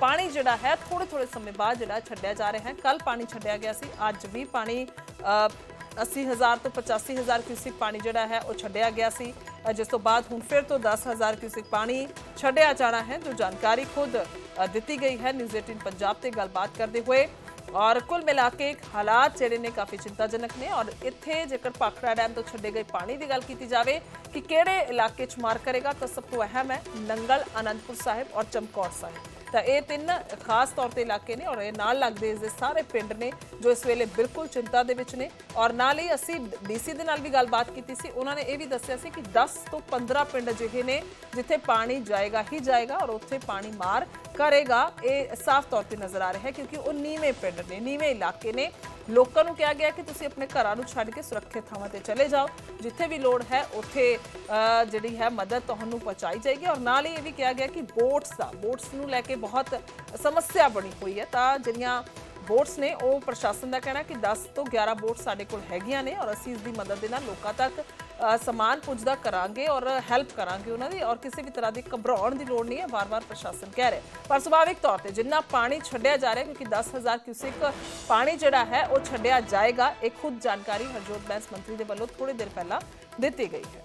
ਪਾਣੀ ਜਿਹੜਾ ਹੈ ਥੋੜੇ ਥੋੜੇ ਸਮੇਂ ਬਾਅਦ ਜਿਹੜਾ ਛੱਡਿਆ ਜਾ ਰਿਹਾ ਹੈ। ਕੱਲ ਪਾਣੀ ਛੱਡਿਆ ਗਿਆ ਸੀ ਅੱਜ ਵੀ ਪਾਣੀ ਅ, 80000 ਤੋਂ 85000 ਕਿਊਸਿਕ ਪਾਣੀ ਜਿਹੜਾ ਹੈ ਉਹ ਛੱਡਿਆ ਗਿਆ ਸੀ। ਜਿਸ ਤੋਂ ਬਾਅਦ ਹੁਣ ਫਿਰ ਤੋਂ 10000 ਕਿਊਸਿਕ ਪਾਣੀ ਛੱਡਿਆ ਜਾਣਾ ਹੈ ਜੋ ਜਾਣਕਾਰੀ ਖੁਦ ਦਿੱਤੀ ਗਈ ਹੈ। ਨਿਊਜ਼ 18 ਪੰਜਾਬ ਤੇ ਗੱਲਬਾਤ ਕਰਦੇ ਹੋਏ ਔਰ ਕੁੱਲ ਮਿਲਾ ਕੇ ਹਾਲਾਤ ਜਿਹੜੇ ਨੇ ਕਾਫੀ ਚਿੰਤਾਜਨਕ ਨੇ ਔਰ ਇੱਥੇ ਜੇਕਰ ਪਾਖੜਾ ਡੈਮ ਤੋਂ ਛੱਡੇ ਗਏ ਪਾਣੀ ਦੀ ਗੱਲ ਕੀਤੀ ਜਾਵੇ ਕਿ ਕਿਹੜੇ ਇਲਾਕੇ 'ਚ ਮਾਰ ਕਰੇਗਾ ਤਾਂ ਸਭ ਤੋਂ ਅਹਿਮ ਹੈ ਨੰਗਲ, ਅਨੰਦਪੁਰ ਸਾਹਿਬ ਔਰ ਚਮਕੌਰ ਸਾਹਿਬ। ਤਾਂ ਇਹ ਤਿੰਨ ਖਾਸ ਤੌਰ ਤੇ ਇਲਾਕੇ ਨੇ ਔਰ ਇਹ ਨਾਲ ਲੱਗਦੇ ਇਸ ਦੇ ਸਾਰੇ ਪਿੰਡ ਨੇ ਜੋ ਇਸ ਵੇਲੇ ਬਿਲਕੁਲ ਚਿੰਤਾ ਦੇ ਵਿੱਚ ਨੇ। ਔਰ ਨਾਲ ਹੀ ਅਸੀਂ ਡੀਸੀ ਦੇ ਨਾਲ ਵੀ ਗੱਲਬਾਤ ਕੀਤੀ ਸੀ। ਉਹਨਾਂ ਨੇ ਇਹ ਵੀ ਦੱਸਿਆ ਸੀ ਕਿ 10 ਤੋਂ 15 ਪਿੰਡ ਅਜਿਹੇ ਨੇ ਜਿੱਥੇ ਪਾਣੀ ਜਾਏਗਾ ਹੀ ਜਾਏਗਾ ਔਰ ਉੱਥੇ ਪਾਣੀ ਮਾਰ ਕਰੇਗਾ। ਇਹ ਸਾਫ਼ ਤੌਰ ਤੇ ਨਜ਼ਰ ਆ ਰਿਹਾ ਹੈ ਕਿਉਂਕਿ ਉਹ ਨੀਵੇਂ ਪਿੰਡ ਨੇ, ਨੀਵੇਂ ਇਲਾਕੇ ਨੇ। ਲੋਕਾਂ ਨੂੰ ਕਿਹਾ ਗਿਆ ਕਿ ਤੁਸੀਂ ਆਪਣੇ ਘਰਾਂ ਨੂੰ ਛੱਡ ਕੇ ਸੁਰੱਖਿਅਤ ਥਾਵਾਂ ਤੇ ਚਲੇ ਜਾਓ। ਜਿੱਥੇ ਵੀ ਲੋੜ ਹੈ, ਉੱਥੇ ਜਿਹੜੀ ਹੈ ਮਦਦ ਤੁਹਾਨੂੰ ਪਹੁੰਚਾਈ ਜਾਏਗੀ। ਔਰ ਨਾਲ ਹੀ ਇਹ ਵੀ ਕਿਹਾ ਗਿਆ ਕਿ ਬੋਟਸ ਦਾ, ਬੋਟਸ ਨੂੰ ਲੈ ਕੇ ਬਹੁਤ ਸਮੱਸਿਆ ਬਣੀ ਹੋਈ ਹੈ। ਤਾਂ ਜਿਹੜੀਆਂ ਬੋਟਸ ਨੇ, ਉਹ ਪ੍ਰਸ਼ਾਸਨ ਦਾ ਕਹਿਣਾ ਕਿ 10 ਤੋਂ 11 ਬੋਟ ਸਾਡੇ ਕੋਲ ਹੈਗੀਆਂ ਨੇ ਔਰ ਅਸੀਂ ਇਸ ਦੀ ਮਦਦ ਦੇ ਨਾਲ ਲੋਕਾਂ ਤੱਕ ਸਮਾਨ ਪੁੱਜਦਾ ਕਰਾਂਗੇ ਔਰ ਹੈਲਪ ਕਰਾਂਗੇ ਉਹਨਾਂ ਦੀ ਔਰ ਕਿਸੇ ਵੀ ਤਰ੍ਹਾਂ ਦੀ ਘਬਰਾਉਣ ਦੀ ਲੋੜ ਨਹੀਂ ਹੈ, ਵਾਰ-ਵਾਰ ਪ੍ਰਸ਼ਾਸਨ ਕਹਿ ਰਿਹਾ ਪਰ ਸੁਭਾਵਿਕ ਤੌਰ ਤੇ ਜਿੰਨਾ ਪਾਣੀ ਛੱਡਿਆ ਜਾ ਰਿਹਾ, ਕਿਉਂਕਿ 10000 ਕਿਊਸਿਕ ਪਾਣੀ ਜਿਹੜਾ ਹੈ, ਉਹ ਛੱਡਿਆ ਜਾਏਗਾ, ਇਹ ਖੁਦ ਜਾਣਕਾਰੀ ਹਰਜੋਤ ਬੈਂਸ ਮੰਤਰੀ ਦੇ ਵੱਲੋਂ ਥੋੜੀ ਦੇਰ ਪਹਿਲਾਂ ਦਿੱਤੀ ਗਈ ਹੈ।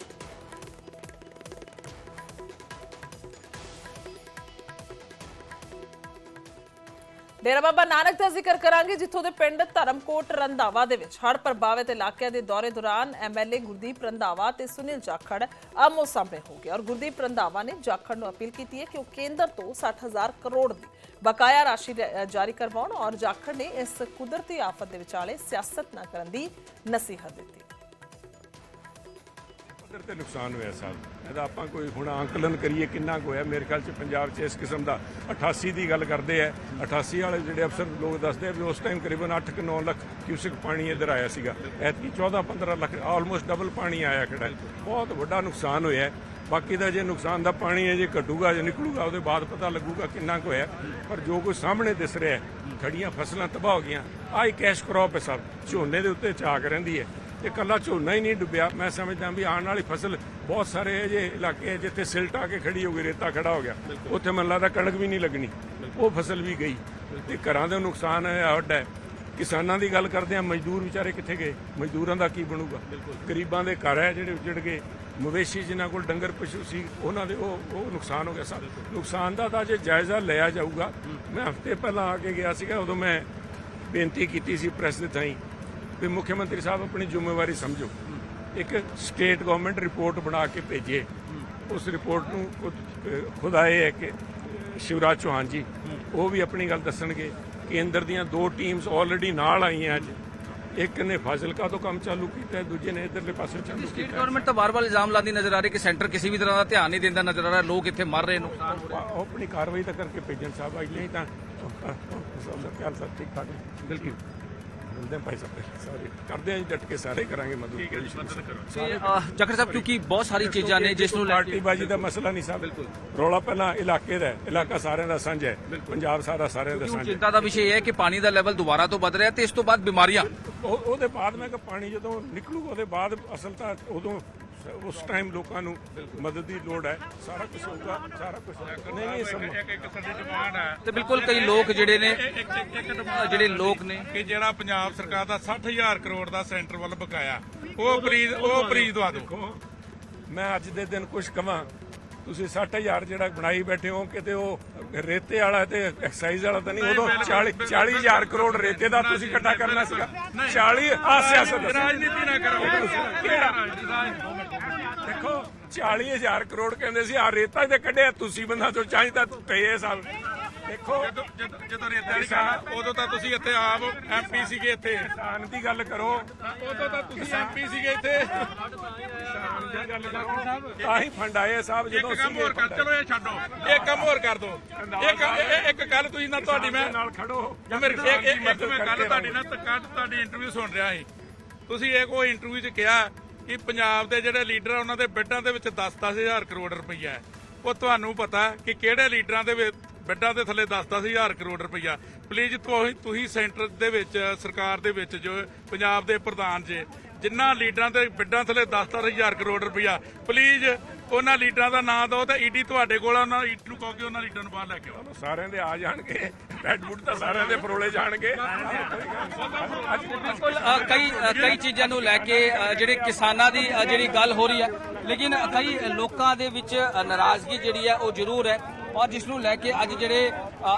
ਡੇਰਾ ਬਾਬਾ ਨਾਨਕ ਦਾ ਜ਼ਿਕਰ ਕਰਾਂਗੇ, ਜਿੱਥੋਂ ਦੇ ਪਿੰਡ ਧਰਮਕੋਟ ਰੰਧਾਵਾ ਦੇ ਵਿੱਚ ਹੜ੍ਹ ਪ੍ਰਭਾਵਿਤ ਇਲਾਕਿਆਂ ਦੇ ਦੌਰੇ ਦੌਰਾਨ ਐਮਐਲਏ ਗੁਰਦੀਪ ਰੰਧਾਵਾ ਤੇ ਸੁਨੀਲ ਜਾਖੜ ਆਮੋ ਸਾਹਮਣੇ ਹੋ ਗਏ। ਔਰ ਗੁਰਦੀਪ ਰੰਧਾਵਾ ਨੇ ਜਾਖੜ ਨੂੰ ਅਪੀਲ ਕੀਤੀ ਹੈ ਕਿ ਉਹ ਕੇਂਦਰ ਤੋਂ 60000 ਕਰੋੜ ਦੀ ਬਕਾਇਆ ਰਾਸ਼ੀ ਜਾਰੀ ਕਰਵਾਉਣ। ਔਰ ਜਾਖੜ ਨੇ ਇਸ ਕੁਦਰਤੀ ਆਫਤ ਦੇ ਵਿਚਾਲੇ ਸਿਆਸਤ ਨਾ ਕਰਨ ਦੀ ਨਸੀਹਤ ਦਿੱਤੀ। ਪੱਧਰ ਤੇ ਨੁਕਸਾਨ ਹੋਇਆ ਸਾਹਿਬ ਇਹਦਾ ਆਪਾਂ ਕੋਈ ਹੁਣ ਆਂਕਲਨ ਕਰੀਏ ਕਿੰਨਾ ਕੁ ਹੋਇਆ। ਮੇਰੇ ਖਿਆਲ ਚ ਪੰਜਾਬ 'ਚ ਇਸ ਕਿਸਮ ਦਾ 88 ਦੀ ਗੱਲ ਕਰਦੇ ਆ। 88 ਵਾਲੇ ਜਿਹੜੇ ਅਫਸਰ ਲੋਕ ਦੱਸਦੇ ਆ ਵੀ ਉਸ ਟਾਈਮ ਕਰੀਬਨ 8 ਕਿ 9 ਲੱਖ ਕਿਊਸਿਕ ਪਾਣੀ ਇੱਧਰ ਆਇਆ ਸੀਗਾ। ਐਤਕੀ 14 15 ਲੱਖ ਆਲਮੋਸਟ ਡਬਲ ਪਾਣੀ ਆਇਆ ਖੜਾ। ਬਹੁਤ ਵੱਡਾ ਨੁਕਸਾਨ ਹੋਇਆ। ਬਾਕੀ ਦਾ ਜੇ ਨੁਕਸਾਨ ਦਾ ਪਾਣੀ ਹੈ ਜੇ ਘਟੂਗਾ ਜੇ ਨਿਕਲੂਗਾ ਉਹਦੇ ਬਾਅਦ ਪਤਾ ਲੱਗੂਗਾ ਕਿੰਨਾ ਕੁ ਹੋਇਆ। ਪਰ ਜੋ ਕੁਝ ਸਾਹਮਣੇ ਦਿਸ ਰਿਹਾ ਹੈ, ਖੜੀਆਂ ਫਸਲਾਂ ਤਬਾਹ ਹੋ ਗਈਆਂ। ਆਹ ਕੈਸ਼ ਕ੍ਰੌਪ ਹੈ ਸਭ। ਝੋਨੇ ਦੇ ਉੱਤੇ ਚਾਕ ਰਹਿੰਦੀ ਹੈ। ਇਹ ਕੱਲਾ ਝੋਨਾ ਹੀ ਨਹੀਂ ਡੁੱਬਿਆ। ਮੈਂ ਸਮਝਦਾ ਵੀ ਆਉਣ ਵਾਲੀ ਫਸਲ ਬਹੁਤ ਸਾਰੇ ਇਹ ਜੇ ਇਲਾਕੇ ਜਿੱਥੇ ਸਿਲਟ ਆ ਕੇ ਖੜੀ ਹੋ ਗਈ ਰੇਤਾ ਖੜਾ ਹੋ ਗਿਆ। ਉੱਥੇ ਮੈਨੂੰ ਲੱਗਦਾ ਕਣਕ ਵੀ ਨਹੀਂ ਲੱਗਣੀ। ਉਹ ਫਸਲ ਵੀ ਗਈ। ਤੇ ਘਰਾਂ ਦਾ ਨੁਕਸਾਨ ਹੈ ਵੱਡਾ ਹੈ। ਕਿਸਾਨਾਂ ਦੀ ਗੱਲ ਕਰਦੇ ਆ ਮਜ਼ਦੂਰ ਵਿਚਾਰੇ ਕਿੱਥੇ ਗਏ? ਮਜ਼ਦੂਰਾਂ ਦਾ ਕੀ ਬਣੂਗਾ? ਗਰੀਬਾਂ ਦੇ ਘਰ ਹੈ ਜਿਹੜੇ ਉੱਜੜ ਗਏ। ਮਵੇਸ਼ੀ ਜਿਨ੍ਹਾਂ ਕੋਲ ਡੰਗਰ ਪਸ਼ੂ ਸੀ ਉਹਨਾਂ ਦੇ ਉਹ ਉਹ ਨੁਕਸਾਨ ਹੋ ਗਿਆ ਸਭ। ਨੁਕਸਾਨ ਦਾ ਤਾਂ ਜੇ ਜਾਇਜ਼ਾ ਲਿਆ ਜਾਊਗਾ। ਮੈਂ ਹਫ਼ਤੇ ਪਹਿਲਾਂ ਆ ਕੇ ਗਿਆ ਸੀਗਾ ਉਦੋਂ ਮੈਂ ਬੇਨਤੀ ਕੀਤੀ ਸੀ ਪ੍ਰੈਸ ਦੇ ਥਾਈ। ਵੀ ਮੁੱਖ ਮੰਤਰੀ ਸਾਹਿਬ ਆਪਣੀ ਜ਼ਿੰਮੇਵਾਰੀ ਸਮਝੋ। ਇੱਕ ਸਟੇਟ ਗਵਰਨਮੈਂਟ ਰਿਪੋਰਟ ਬਣਾ ਕੇ ਭੇਜੇ। ਉਸ ਰਿਪੋਰਟ ਨੂੰ ਖੁਦ- ਆਏ ਹੈ ਕਿ ਸ਼ਿਵਰਾਜ ਚੌਹਾਨ ਜੀ ਉਹ ਵੀ ਆਪਣੀ ਗੱਲ ਦੱਸਣਗੇ ਕੇਂਦਰ ਦੀਆਂ ਦੋ ਟੀਮਸ ਆਲਰੇਡੀ ਨਾਲ ਆਈਆਂ ਅੱਜ। ਇੱਕ ਨੇ ਫਾਜ਼ਿਲਕਾ ਤੋਂ ਕੰਮ ਚਾਲੂ ਕੀਤਾ ਦੂਜੇ ਨੇ ਇਧਰਲੇ ਪਾਸੇ ਚਾਲੂ ਸਟੇਟ ਕੀਤਾ ਹੈ। ਗਵਰਨਮੈਂਟ ਤਾਂ ਬਾਰ-ਬਾਰ ਇਲਜ਼ਾਮ ਲਾਉਂਦੀ ਨਜ਼ਰ ਆ ਰਹੀ ਕਿ ਸੈਂਟਰ ਕਿਸੇ ਵੀ ਤਰ੍ਹਾਂ ਦਾ ਧਿਆਨ ਨਹੀਂ ਦਿੰਦਾ ਨਜ਼ਰ ਆ ਰਿਹਾ ਲੋਕ ਇੱਥੇ ਮਰ ਰਹੇ ਨੁਕਸਾਨ ਹੋ ਰਿਹਾ। ਆਪਣੀ ਕਾਰਵਾਈ ਤਾਂ ਕਰਕੇ ਭੇਜਣ ਸਾਹਿਬ ਅੱਜ ਨਹੀਂ ਤਾਂ ਸਭ ਦਾ ਖਿਆਲ ਸਭ ਠੀਕ ਠਾਕ ਹੈ। ਬਿਲਕੁਲ। ਮਿਲਦੇ ਹਾਂ ਭਾਈ ਸਾਹਿਬ। ਸਾਰੇ ਕਰਦੇ ਹਾਂ ਜੀ ਡਟ ਕੇ ਸਾਰੇ ਕਰਾਂਗੇ ਮਦਦ। ਠੀਕ ਹੈ ਜਖੜ ਸਾਹਿਬ ਕਿਉਂਕਿ ਬਹੁਤ ਸਾਰੀ ਚੀਜ਼ਾਂ ਨੇ ਜਿਸ ਨੂੰ ਲੈ ਕੇ ਪਾਰਟੀਬਾਜ਼ੀ ਦਾ ਮਸਲਾ ਨਹੀਂ ਸਾਹਿਬ। ਬਿਲਕੁਲ। ਰੌਲਾ ਪਹਿਲਾਂ ਇਲਾਕੇ ਦਾ ਹੈ, ਇਲਾਕਾ ਸਾਰਿਆਂ ਦਾ ਸਾਂਝਾ ਹੈ। ਪੰਜਾਬ ਸਾਰਾ ਸਾਰਿਆਂ ਦਾ ਹੁਣ ਸਾਂਝਾ ਹੈ। ਚਿੰਤਾ ਦਾ ਵਿਸ਼ੇ ਇਹ ਹੈ ਕਿ ਪਾਣੀ ਦਾ ਲੈਵਲ ਦੁਬਾਰਾ ਤੋਂ ਵੱਧ ਰਿਹਾ ਤੇ ਇਸ ਤੋਂ ਬਾਅਦ ਬਿਮਾਰੀਆਂ। ਉਹ- ਉਹਦੇ ਬਾਅਦ ਮੈਂ ਕਿਹਾ ਪਾਣੀ ਜਦੋਂ ਨਿਕਲੂਗਾ ਉਹਦੇ ਬਾਅਦ ਅਸਲ ਤਾਂ ਉਦੋਂ ਉਸ ਟਾਈਮ ਲੋਕਾਂ ਨੂੰ ਮਦਦ ਦੀ ਲੋੜ ਹੈ। ਸਾਰਾ ਕੁਝ ਹੋਊਗਾ ਸਾਰਾ ਕੁਝ ਨਹੀਂ ਨਹੀਂ ਸਭ ਇੱਕ ਇੱਕ ਸਾਡੀ ਡਿਮਾਂਡ ਹੈ। ਤੇ ਬਿਲਕੁਲ ਕਈ ਲੋਕ ਜਿਹੜੇ ਨੇ ਜਿਹੜੇ ਲੋਕ ਨੇ ਕਿ ਜਿਹੜਾ ਪੰਜਾਬ ਸਰਕਾਰ ਦਾ 60000 ਕਰੋੜ ਦਾ ਸੈਂਟਰ ਵੱਲ ਬਕਾਇਆ ਉਹ ਬਰੀਜ਼ ਉਹ ਬਰੀਜ਼ ਦਵਾ ਦਿਓ। ਦੇਖੋ ਮੈਂ ਅੱਜ ਦੇ ਦਿਨ ਕੁਝ ਕਵਾਂ। ਤੁਸੀਂ 60000 ਜਿਹੜਾ ਬਣਾਈ ਬੈਠੇ ਹੋ ਕਿਤੇ ਉਹ ਰੇਤੇ ਵਾਲਾ ਤੇ ਐਕਸਾਈਜ਼ ਵਾਲਾ ਤਾਂ ਨਹੀਂ ਉਦੋਂ 40 40000 ਕਰੋੜ ਰੇਤੇ ਦਾ ਤੁਸੀਂ ਇਕੱਠਾ ਕਰਨਾ ਸੀਗਾ। 40 ਆ ਸਿਆਸਤ। ਰਾਜਨੀਤੀ ਨਾ ਕਰੋ। ਦੇਖੋ 40000 ਕਰੋੜ ਕਹਿੰਦੇ ਸੀ ਆ ਰੇਤਾ ਤੇ ਕੱਢਿਆ ਤੁਸੀਂ ਬੰਦਾ ਤੋਂ ਚਾਹੀਦਾ ਪਏ ਸਾਹਿਬ ਦੇਖੋ ਜਦੋਂ ਜਦੋਂ- ਰੇਤੇ ਵਾਲੀ ਗੱਲ ਉਦੋਂ ਤਾਂ ਤੁਸੀਂ ਇੱਥੇ ਆਪ ਐਮਪੀ ਸੀਗੇ ਇੱਥੇ। ਕਿਸਾਨ ਦੀ ਗੱਲ ਕਰੋ। ਉਦੋਂ ਤਾਂ ਤੁਸੀਂ ਐਮਪੀ ਸੀਗੇ ਇੱਥੇ। ਕਿਸਾਨ ਦੀ ਗੱਲ ਕਰੋ। ਤਾਂ ਹੀ ਫੰਡ ਆਏ ਸਾਹਿਬ ਜਦੋਂ ਇੱਕ ਕੰਮ ਹੋਰ ਕਰ ਚਲੋ ਇਹ ਛੱਡੋ। ਇੱਕ ਕੰਮ ਹੋਰ ਕਰ ਦੋ। ਇੱਕ ਇੱਕ ਗੱਲ ਤੁਸੀਂ ਨਾ ਤੁਹਾਡੀ ਮੈਂ ਨਾਲ ਖੜੋ ਮੇਰੇ ਇੱਕ ਮੈਂ ਗੱਲ ਤੁਹਾਡੀ ਨਾਲ ਤੁਹਾਡੀ ਇੰਟਰਵਿਊ ਸੁਣ ਰਿਹਾ ਸੀ। ਤੁਸੀਂ ਇਹ ਕੋਈ ਇੰਟਰਵਿਊ 'ਚ ਕਿਹਾ ਕਿ ਪੰਜਾਬ ਦੇ ਜਿਹੜੇ ਲੀਡਰ ਆ, ਉਹਨਾਂ ਦੇ ਬੈੱਡਾਂ ਦੇ ਵਿੱਚ 10-10000 ਕਰੋੜ ਰੁਪਈਆ ਹੈ। ਉਹ ਤੁਹਾਨੂੰ ਪਤਾ ਕਿ ਕਿਹੜੇ ਲੀਡਰਾਂ ਦੇ ਵਿੱਚ ਬੈੱਡਾਂ ਦੇ ਥੱਲੇ 10-10000 ਕਰੋੜ ਰੁਪਈਆ। ਪਲੀਜ਼ ਤੁਸੀਂ ਤੁਸੀਂ ਸੈਂਟਰ ਦੇ ਵਿੱਚ, ਸਰਕਾਰ ਦੇ ਵਿੱਚ ਜੋ ਪੰਜਾਬ ਦੇ ਪ੍ਰਧਾਨ ਜੇ, ਜਿਨ੍ਹਾਂ ਲੀਡਰਾਂ ਦੇ ਬੈੱਡਾਂ ਥੱਲੇ 10-10000 ਕਰੋੜ ਰੁਪਈਆ ਪਲੀਜ਼ ਉਹਨਾਂ ਲੀਡਰਾਂ ਦਾ ਨਾਂ ਦਿਓ ਤੇ ਈਡੀ ਤੁਹਾਡੇ ਕੋਲ ਉਹਨਾਂ ਈਡੀ ਨੂੰ ਕਹੋ ਕਿ ਉਹਨਾਂ ਲੀਡਰਾਂ ਨੂੰ ਬਾਹਰ ਲੈ ਕੇ ਆਓ। ਸਾਰਿਆਂ ਦੇ ਆ ਜਾਣਗੇ ਬੈਡ ਬੁੱਡ ਤਾਂ ਸਾਰਿਆਂ ਦੇ ਫਰੋਲੇ ਜਾਣਗੇ। ਬਿਲਕੁਲ ਕਈ ਕਈ ਚੀਜ਼ਾਂ ਨੂੰ ਲੈ ਕੇ ਜਿਹੜੇ ਕਿਸਾਨਾਂ ਦੀ ਜਿਹੜੀ ਗੱਲ ਹੋ ਰਹੀ ਹੈ। ਲੇਕਿਨ ਕਈ ਲੋਕਾਂ ਦੇ ਵਿੱਚ ਨਾਰਾਜ਼ਗੀ ਜਿਹੜੀ ਹੈ ਉਹ ਜ਼ਰੂਰ ਹੈ। ਔਰ ਜਿਸ ਨੂੰ ਲੈ ਕੇ ਅੱਜ ਜਿਹੜੇ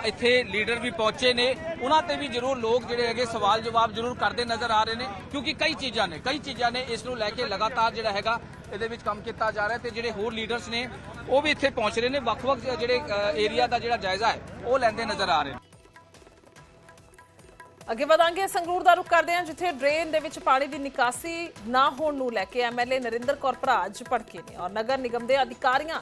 ਇੱਥੇ ਲੀਡਰ ਵੀ ਪਹੁੰਚੇ ਨੇ, ਉਹਨਾਂ ਤੇ ਵੀ ਜ਼ਰੂਰ ਲੋਕ ਜਿਹੜੇ ਹੈਗੇ ਸਵਾਲ ਜਵਾਬ ਜ਼ਰੂਰ ਕਰਦੇ ਨਜ਼ਰ ਆ ਰਹੇ ਨੇ, ਕਿਉਂਕਿ ਕਈ ਚੀਜ਼ਾਂ ਨੇ, ਕਈ ਚੀਜ਼ਾਂ ਨੇ ਇਸ ਨੂੰ ਲੈ ਕੇ ਲਗਾਤਾਰ ਜਿਹੜਾ ਹੈਗਾ ਇਹਦੇ ਵਿੱਚ ਕੰਮ ਕੀਤਾ ਜਾ ਰਿਹਾ ਤੇ ਜਿਹੜੇ ਹੋਰ ਲੀਡਰਸ ਨੇ, ਉਹ ਵੀ ਇੱਥੇ ਪਹੁੰਚ ਰਹੇ ਨੇ, ਵੱਖ-ਵੱਖ ਜਿਹੜੇ ਏਰੀਆ ਦਾ ਜਿਹੜਾ ਜਾਇਜ਼ਾ ਹੈ, ਉਹ ਲੈਂਦੇ ਨਜ਼ਰ ਆ ਰਹੇ ਨੇ। ਅੱਗੇ ਵਧਾਂਗੇ, ਸੰਗਰੂਰ ਦਾ ਰੁਖ ਕਰਦੇ ਹਾਂ, ਜਿੱਥੇ ਡਰੇਨ ਦੇ ਵਿੱਚ ਪਾਣੀ ਦੀ ਨਿਕਾਸੀ ਨਾ ਹੋਣ ਨੂੰ ਲੈ ਕੇ ਐਮਐਲਏ ਨਰਿੰਦਰ ਕੌਰ ਭਰਾਜ ਭੜਕੇ ਨੇ ਔਰ ਨਗਰ ਨਿਗਮ ਦੇ ਅਧਿਕਾਰੀਆਂ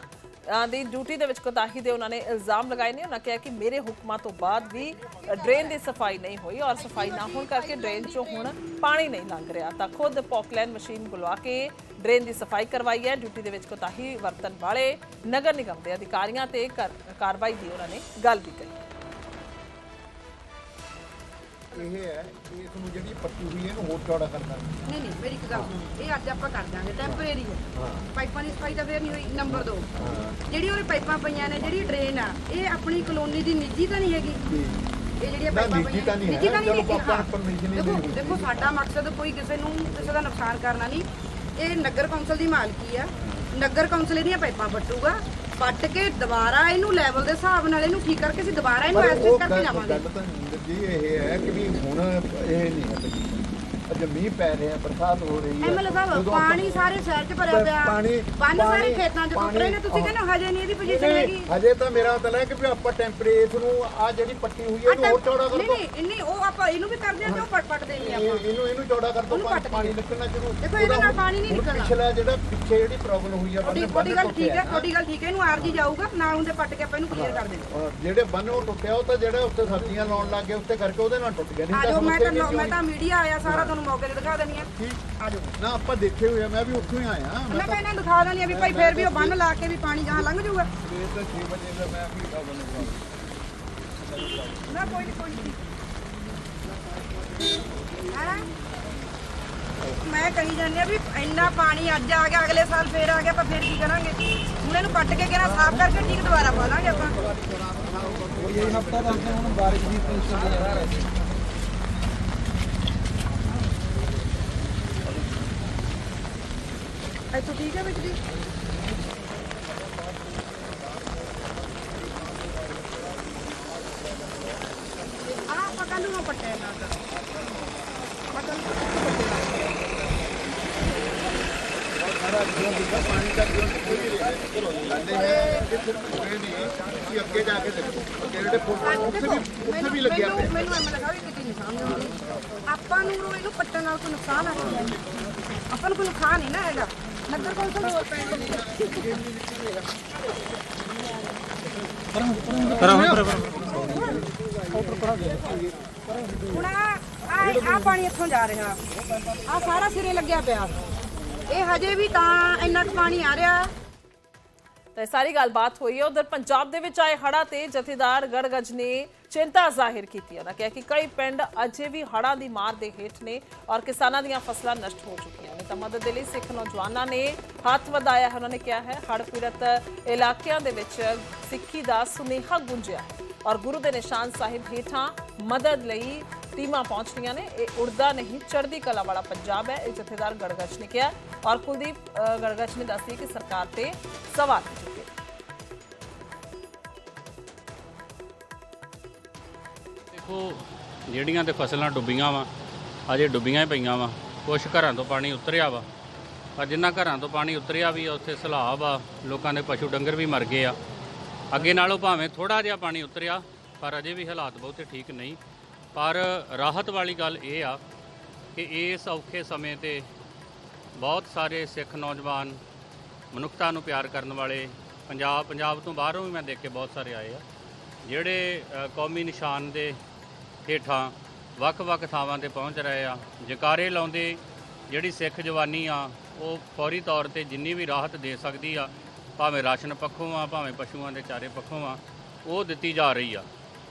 ਦੀ ਡਿਊਟੀ ਦੇ ਵਿੱਚ ਕੋਤਾਹੀ ਦੇ ਉਹਨਾਂ ਨੇ ਇਲਜ਼ਾਮ ਲਗਾਏ ਨੇ। ਉਹਨਾਂ ਕਿਹਾ ਕਿ ਮੇਰੇ ਹੁਕਮਾਂ ਤੋਂ ਬਾਅਦ ਵੀ ਡਰੇਨ ਦੀ ਸਫ਼ਾਈ ਨਹੀਂ ਹੋਈ ਔਰ ਸਫ਼ਾਈ ਨਾ ਹੋਣ ਕਰਕੇ ਡਰੇਨ 'ਚੋਂ ਹੁਣ ਪਾਣੀ ਨਹੀਂ ਲੰਘ ਰਿਹਾ। ਤਾਂ ਖੁਦ ਪੌਕਲੈਨ ਮਸ਼ੀਨ ਬੁਲਵਾ ਕੇ ਡਰੇਨ ਦੀ ਸਫ਼ਾਈ ਕਰਵਾਈ ਹੈ। ਡਿਊਟੀ ਦੇ ਵਿੱਚ ਕੋਤਾਹੀ ਵਰਤਣ ਵਾਲੇ ਨਗਰ ਨਿਗਮ ਦੇ ਅਧਿਕਾਰੀਆਂ ਤੇ ਕਰ- ਕਾਰਵਾਈ ਦੀ ਉਹਨਾਂ ਨੇ ਗੱਲ ਵੀ ਕਹੀ। ਇਹ ਹੈ ਕਿ ਇਸ ਨੂੰ ਜਿਹੜੀ ਪੱਟੀ ਹੋਈ ਹੈ ਇਹਨੂੰ ਹੋਰ ਚੌੜਾ ਕਰਨਾ ਨਹੀਂ ਨਹੀਂ ਮੇਰੀ ਇੱਕ ਗੱਲ ਸੁਣੋ। ਇਹ ਅੱਜ ਆਪਾਂ ਕਰ ਦਾਂਗੇ ਟੈਂਪਰੇਰੀ ਹੈ। ਪਾਈਪਾਂ ਦੀ ਸਫ਼ਾਈ ਤਾਂ ਫੇਰ ਨਹੀਂ ਹੋਈ ਨੰਬਰ 2 ਜਿਹੜੀ ਉਹਦੇ ਪਾਈਪਾਂ ਪਈਆਂ ਨੇ ਜਿਹੜੀ ਡਰੇਨ ਆ ਇਹ ਆਪਣੀ ਕਲੋਨੀ ਦੀ ਨਿੱਜੀ ਤਾਂ ਨਹੀਂ ਹੈਗੀ? ਇਹ ਜਿਹੜੀਆਂ ਨਾ, ਪਾਈਪਾਂ ਨਿੱਜੀ ਤਾਂ ਨਹੀਂ ਹੈ, ਨਿੱਜੀ ਤਾਂ ਚਲੋ ਹੈਗੀ, ਆਪਾਂ ਹਾਂ। permission ਹੀ ਦੇਖੋ ਨਹੀਂ ਦੇਖੋ ਸਾਡਾ ਮਕਸਦ ਕੋਈ ਕਿਸੇ ਨੂੰ ਕਿਸੇ ਦਾ ਨੁਕਸਾਨ ਕਰਨਾ ਨਹੀਂ। ਇਹ ਨਗਰ ਕੌਂਸਲ ਦੀ ਮਾਲਕੀ ਆ। ਨਗਰ ਕੌਂਸਲ ਇਹਦੀਆਂ ਪਾਈਪਾਂ ਪੱਟੂਗਾ। ਪੱਟ ਕੇ ਦੁਬਾਰਾ ਇਹਨੂੰ ਲੈਵਲ ਦੇ ਹਿਸਾਬ ਨਾਲ ਇਹਨੂੰ ਠੀਕ ਕਰਕੇ ਅਸੀਂ ਦੁਬਾਰਾ ਇਹਨੂੰ ਉਹ ਕਰਕੇ ਜਾਵਾਂਗੇ ਗੱਲ ਤਾਂ ਜੀ ਇਹ ਹੈ ਕਿ ਵੀ ਹੁਣ ਇਹ ਨਹੀਂ ਹੈ। ਅੱਜ ਮੀਂਹ ਪੈ ਰਿਹਾ ਬਰਸਾਤ ਹੋ ਰਹੀ ਹੈ। ਐਮਐਲਏ ਸਾਹਿਬ ਪਾਣੀ ਸਾਰੇ ਸ਼ਹਿਰ 'ਚ ਭਰਿਆ ਪਿਆ। ਪਾਣੀ- ਬੰਨ ਸਾਰੇ ਖੇਤਾਂ 'ਚ ਟੁੱਟ ਰਹੇ ਨੇ। ਤੁਸੀਂ ਕਹਿੰਦੇ ਹਜੇ ਨਹੀਂ ਇਹਦੀ ਪੋਜੀਸ਼ਨ ਹੈਗੀ। ਹਜੇ ਤਾਂ ਮੇਰਾ ਮਤਲਬ ਹੈ ਕਿ ਵੀ ਆਪਾਂ ਟੈਂਪਰੇਚਰ ਨੂੰ ਆ ਜਿਹੜੀ ਪੱਟੀ ਹੋਈ ਹੈ ਇਹਨੂੰ ਹੋਰ ਚੌੜਾ ਕਰ ਦੋ। ਨਹੀਂ ਨਹੀਂ ਉਹ ਆਪਾਂ ਇਹਨੂੰ ਵੀ ਕਰਦੇ ਆ ਤੇ ਉਹ ਪਟ ਪਟ ਦੇਣੀ ਆਪਾਂ। ਇਹਨੂੰ ਇਹਨੂੰ ਚੌੜਾ ਕਰ ਦੋ ਪਾਣੀ। ਨਿਕਲਣਾ ਸ਼ੁਰੂ। ਦੇਖੋ, ਇਹਦੇ ਨਾਲ ਉਹਦਾ ਪਾਣੀ ਨਹੀਂ ਨਿਕਲਣਾ। ਪਿਛਲਾ ਜਿਹੜਾ ਪਿੱਛੇ ਜਿਹੜੀ ਪ੍ਰੋਬਲਮ ਹੋਈ ਆ ਬੰਨ- ਤੁਹਾਡੀ ਗੱਲ ਠੀਕ ਹੈ। ਤੁਹਾਡੀ ਗੱਲ ਠੀਕ ਹੈ ਇਹਨੂੰ ਆਰਜੀ ਜਾਊਗਾ ਨਾਲ ਹੁੰਦੇ ਪੱਟ ਕੇ ਆਪਾਂ ਇਹਨੂੰ ਕਲੀਅਰ ਕਰ ਦੇਣਾ ਜਿਹੜੇ ਬੰਨ ਉਹ ਟੁੱਟਿਆ ਉਹ ਤਾਂ ਜਿਹੜਾ ਉੱਤੇ ਸਬਜ਼ੀਆਂ ਲਾਉਣ ਲੱਗ ਗਏ ਉੱਤੇ ਕਰਕੇ ਉਹਦੇ ਨਾਲ ਟੁੱਟ ਗਿਆ। ਨਹੀਂ ਤਾਂ ਮੈਂ ਤਾਂ ਮੀਡੀਆ ਆਇਆ ਸਾਰਾ ਤੁਹਾਨੂੰ ਮੌਕੇ ਤੇ ਦਿਖਾ ਦੇਣੀ ਆ। ਠੀਕ। ਆ ਜਾਓ। ਨਾ ਆਪਾਂ ਦੇਖੇ ਹੋਏ ਆ ਮੈਂ ਵੀ ਉੱਥੋਂ ਹੀ ਆਇਆ ਮੈਂ ਤਾਂ ਇਹਨਾਂ ਨੂੰ ਦਿਖਾ ਦੇਣੀ ਆ ਵੀ ਭਾਈ ਫੇਰ ਵੀ ਉਹ ਬੰਨ ਲਾ ਕੇ ਵੀ ਪਾਣੀ ਜਹਾਂ ਲੰਘ ਜਾਊਗਾ। ਸਵੇਰ ਤੋਂ 6 ਵਜੇ ਦਾ ਮੈਂ ਵੀ ਖਾ ਬੰਨ ਨਾ ਕੋਈ ਨਹੀਂ ਕੋਈ ਨਹੀਂ ਹੈਂ? ਮੈਂ ਕਹੀ ਜਾਂਦੀ ਆ ਵੀ ਇੰਨਾ ਪਾਣੀ ਅੱਜ ਆ ਗਿਆ ਅਗਲੇ ਸਾਲ ਫੇਰ ਆ ਗਿਆ ਆਪਾਂ ਫੇਰ ਕੀ ਕਰਾਂਗੇ? ਹੁਣ ਇਹਨੂੰ ਪੱਟ ਕੇ ਕਿਹੜਾ ਸਾਫ਼ ਕਰਕੇ ਠੀਕ ਦੁਬਾਰਾ ਪਾ ਲਾਂਗੇ ਆਪਾਂ ਇੱਥੋਂ ਠੀਕ ਹੈ ਵਿੱਚ ਦੀ? ਆ ਆਪਾਂ ਕੱਲ ਨੂੰ ਪੱਟੇ ਨਾ ਆਪਾਂ ਕੱਲ੍ਹ ਨੂੰ ਜਾਂਦੇ ਹੈ ਕਿ ਸਿਰਫ ਇਹ ਨਹੀਂ ਕਿ ਅੱਗੇ ਜਾ ਕੇ ਦੇਖੋ ਅੱਗੇ ਜਿਹੜੇ ਫੋਟੋ ਉੱਥੇ ਵੀ ਉੱਥੇ ਵੀ ਲੱਗਿਆ ਪਿਆ। ਮੈਨੂੰ ਐਵੇਂ ਲੱਗਾ ਵੀ ਕਿਤੇ ਨਹੀਂ ਸਮਝ ਆਉਂਦੀ ਆਪਾਂ ਨੂੰ ਇਹਨੂੰ ਪੱਟਣ ਨਾਲ ਕੋਈ ਨੁਕਸਾਨ ਆ ਆਪਾਂ ਨੂੰ ਕੋਈ ਨੁਕਸਾਨ ਨਹੀਂ ਨਾ ਹੈਗਾ। ਨਗਰ ਕੌਂਸਲ ਹੋਰ ਪੈਣ ਹੁਣ ਆ ਆ ਪਾਣੀ ਇੱਥੋਂ ਜਾ ਰਿਹਾ। ਆ ਸਾਰਾ ਸਿਰੇ ਲੱਗਿਆ ਪਿਆ। ਇਹ ਹਜੇ ਵੀ ਤਾਂ ਇੰਨਾ ਕੁ ਪਾਣੀ ਆ ਰਿਹਾ। ਤਾਂ ਇਹ ਸਾਰੀ ਗੱਲਬਾਤ ਹੋਈ ਹੈ। ਉਧਰ ਪੰਜਾਬ ਦੇ ਵਿੱਚ ਆਏ ਹੜ੍ਹਾਂ ਤੇ ਜਥੇਦਾਰ ਗੜਗਜ ਨੇ ਚਿੰਤਾ ਜ਼ਾਹਿਰ ਕੀਤੀ। ਹੈ ਉਹਨਾਂ ਕਿਹਾ ਕਿ ਕਈ ਪਿੰਡ ਅਜੇ ਵੀ ਹੜ੍ਹਾਂ ਦੀ ਮਾਰ ਦੇ ਹੇਠ ਨੇ ਔਰ ਕਿਸਾਨਾਂ ਦੀਆਂ ਫਸਲਾਂ ਨਸ਼ਟ ਹੋ ਚੁੱਕੀਆਂ ਤਾਂ ਮਦਦ ਦੇ ਲਈ ਸਿੱਖ ਨੌਜਵਾਨਾਂ ਨੇ ਹੱਥ ਵਧਾਇਆ ਹੈ। ਉਹਨਾਂ ਨੇ ਕਿਹਾ ਹੈ ਹੜ੍ਹ ਪੀੜਤ ਇਲਾਕਿਆਂ ਦੇ ਵਿੱਚ ਸਿੱਖੀ ਦਾ ਸੁਨੇਹਾ ਗੁੰਜਿਆ ਹੈ ਔਰ ਗੁਰੂ ਦੇ ਨਿਸ਼ਾਨ ਸਾਹਿਬ ਹੇਠਾਂ ਮਦਦ ਲਈ ਟੀਮਾਂ ਪਹੁੰਚ ਨੇ। ਇਹ ਉੜਦਾ ਨਹੀਂ ਚੜ੍ਹਦੀ ਕਲਾ ਵਾਲਾ ਪੰਜਾਬ ਹੈ ਇਹ ਜਥੇਦਾਰ ਗੜਗਜ ਨੇ ਕਿਹਾ ਔਰ ਕੁਲਦੀਪ ਅ, ਨੇ ਦੱਸੀ ਕਿ ਸਰਕਾਰ ਤੇ ਸਵਾਲ ਚੁੱਕੇ। ਦੇਖੋ ਜਿਹੜੀਆਂ ਤੇ ਫਸਲਾਂ ਡੁੱਬੀਆਂ ਵਾ ਅਜੇ ਡੁੱਬੀਆਂ ਹੀ ਪਈਆਂ ਵਾ। ਕੁਝ ਘਰਾਂ ਤੋਂ ਪਾਣੀ ਉਤਰਿਆ ਵਾ। ਪਰ ਜਿੰਨਾ ਘਰਾਂ ਤੋਂ ਪਾਣੀ ਉਤਰਿਆ ਵੀ ਆ, ਉੱਥੇ ਸਲਾਬ ਆ ਲੋਕਾਂ ਦੇ ਪਸ਼ੂ ਡੰਗਰ ਵੀ ਮਰ ਗਏ ਆ। ਅੱਗੇ ਨਾਲੋਂ ਭਾਵੇਂ ਥੋੜਾ ਜਿਹਾ ਪਾਣੀ ਉਤਰਿਆ ਪਰ ਅਜੇ ਵੀ ਹਾਲਾਤ ਬਹੁਤੇ ਠੀਕ ਨਹੀਂ। ਪਰ ਰਾਹਤ ਵਾਲੀ ਗੱਲ ਇਹ ਆ ਕਿ ਇਸ ਔਖੇ ਸਮੇਂ ਤੇ ਬਹੁਤ ਸਾਰੇ ਸਿੱਖ ਨੌਜਵਾਨ ਮਨੁੱਖਤਾ ਨੂੰ ਪਿਆਰ ਕਰਨ ਵਾਲੇ ਪੰਜਾਬ ਪੰਜਾਬ ਤੋਂ ਬਾਹਰੋਂ ਵੀ ਮੈਂ ਦੇਖ ਕੇ ਬਹੁਤ ਸਾਰੇ ਆਏ ਆ। ਜਿਹੜੇ ਕੌਮੀ ਨਿਸ਼ਾਨ ਦੇ ਹੇਠਾਂ ਵੱਖ-ਵੱਖ ਥਾਵਾਂ ਤੇ ਪਹੁੰਚ ਰਹੇ ਆ। ਜਕਾਰੇ ਲਾਉਂਦੇ ਜਿਹੜੀ ਸਿੱਖ ਜਵਾਨੀ ਆ ਉਹ ਫੌਰੀ ਤੌਰ ਤੇ ਜਿੰਨੀ ਵੀ ਰਾਹਤ ਦੇ ਸਕਦੀ ਆ ਭਾਵੇਂ ਰਾਸ਼ਨ ਪੱਖੋਂ ਆ ਭਾਵੇਂ ਪਸ਼ੂਆਂ ਦੇ ਚਾਰੇ ਪੱਖੋਂ ਆ ਉਹ ਦਿੱਤੀ ਜਾ ਰਹੀ ਆ।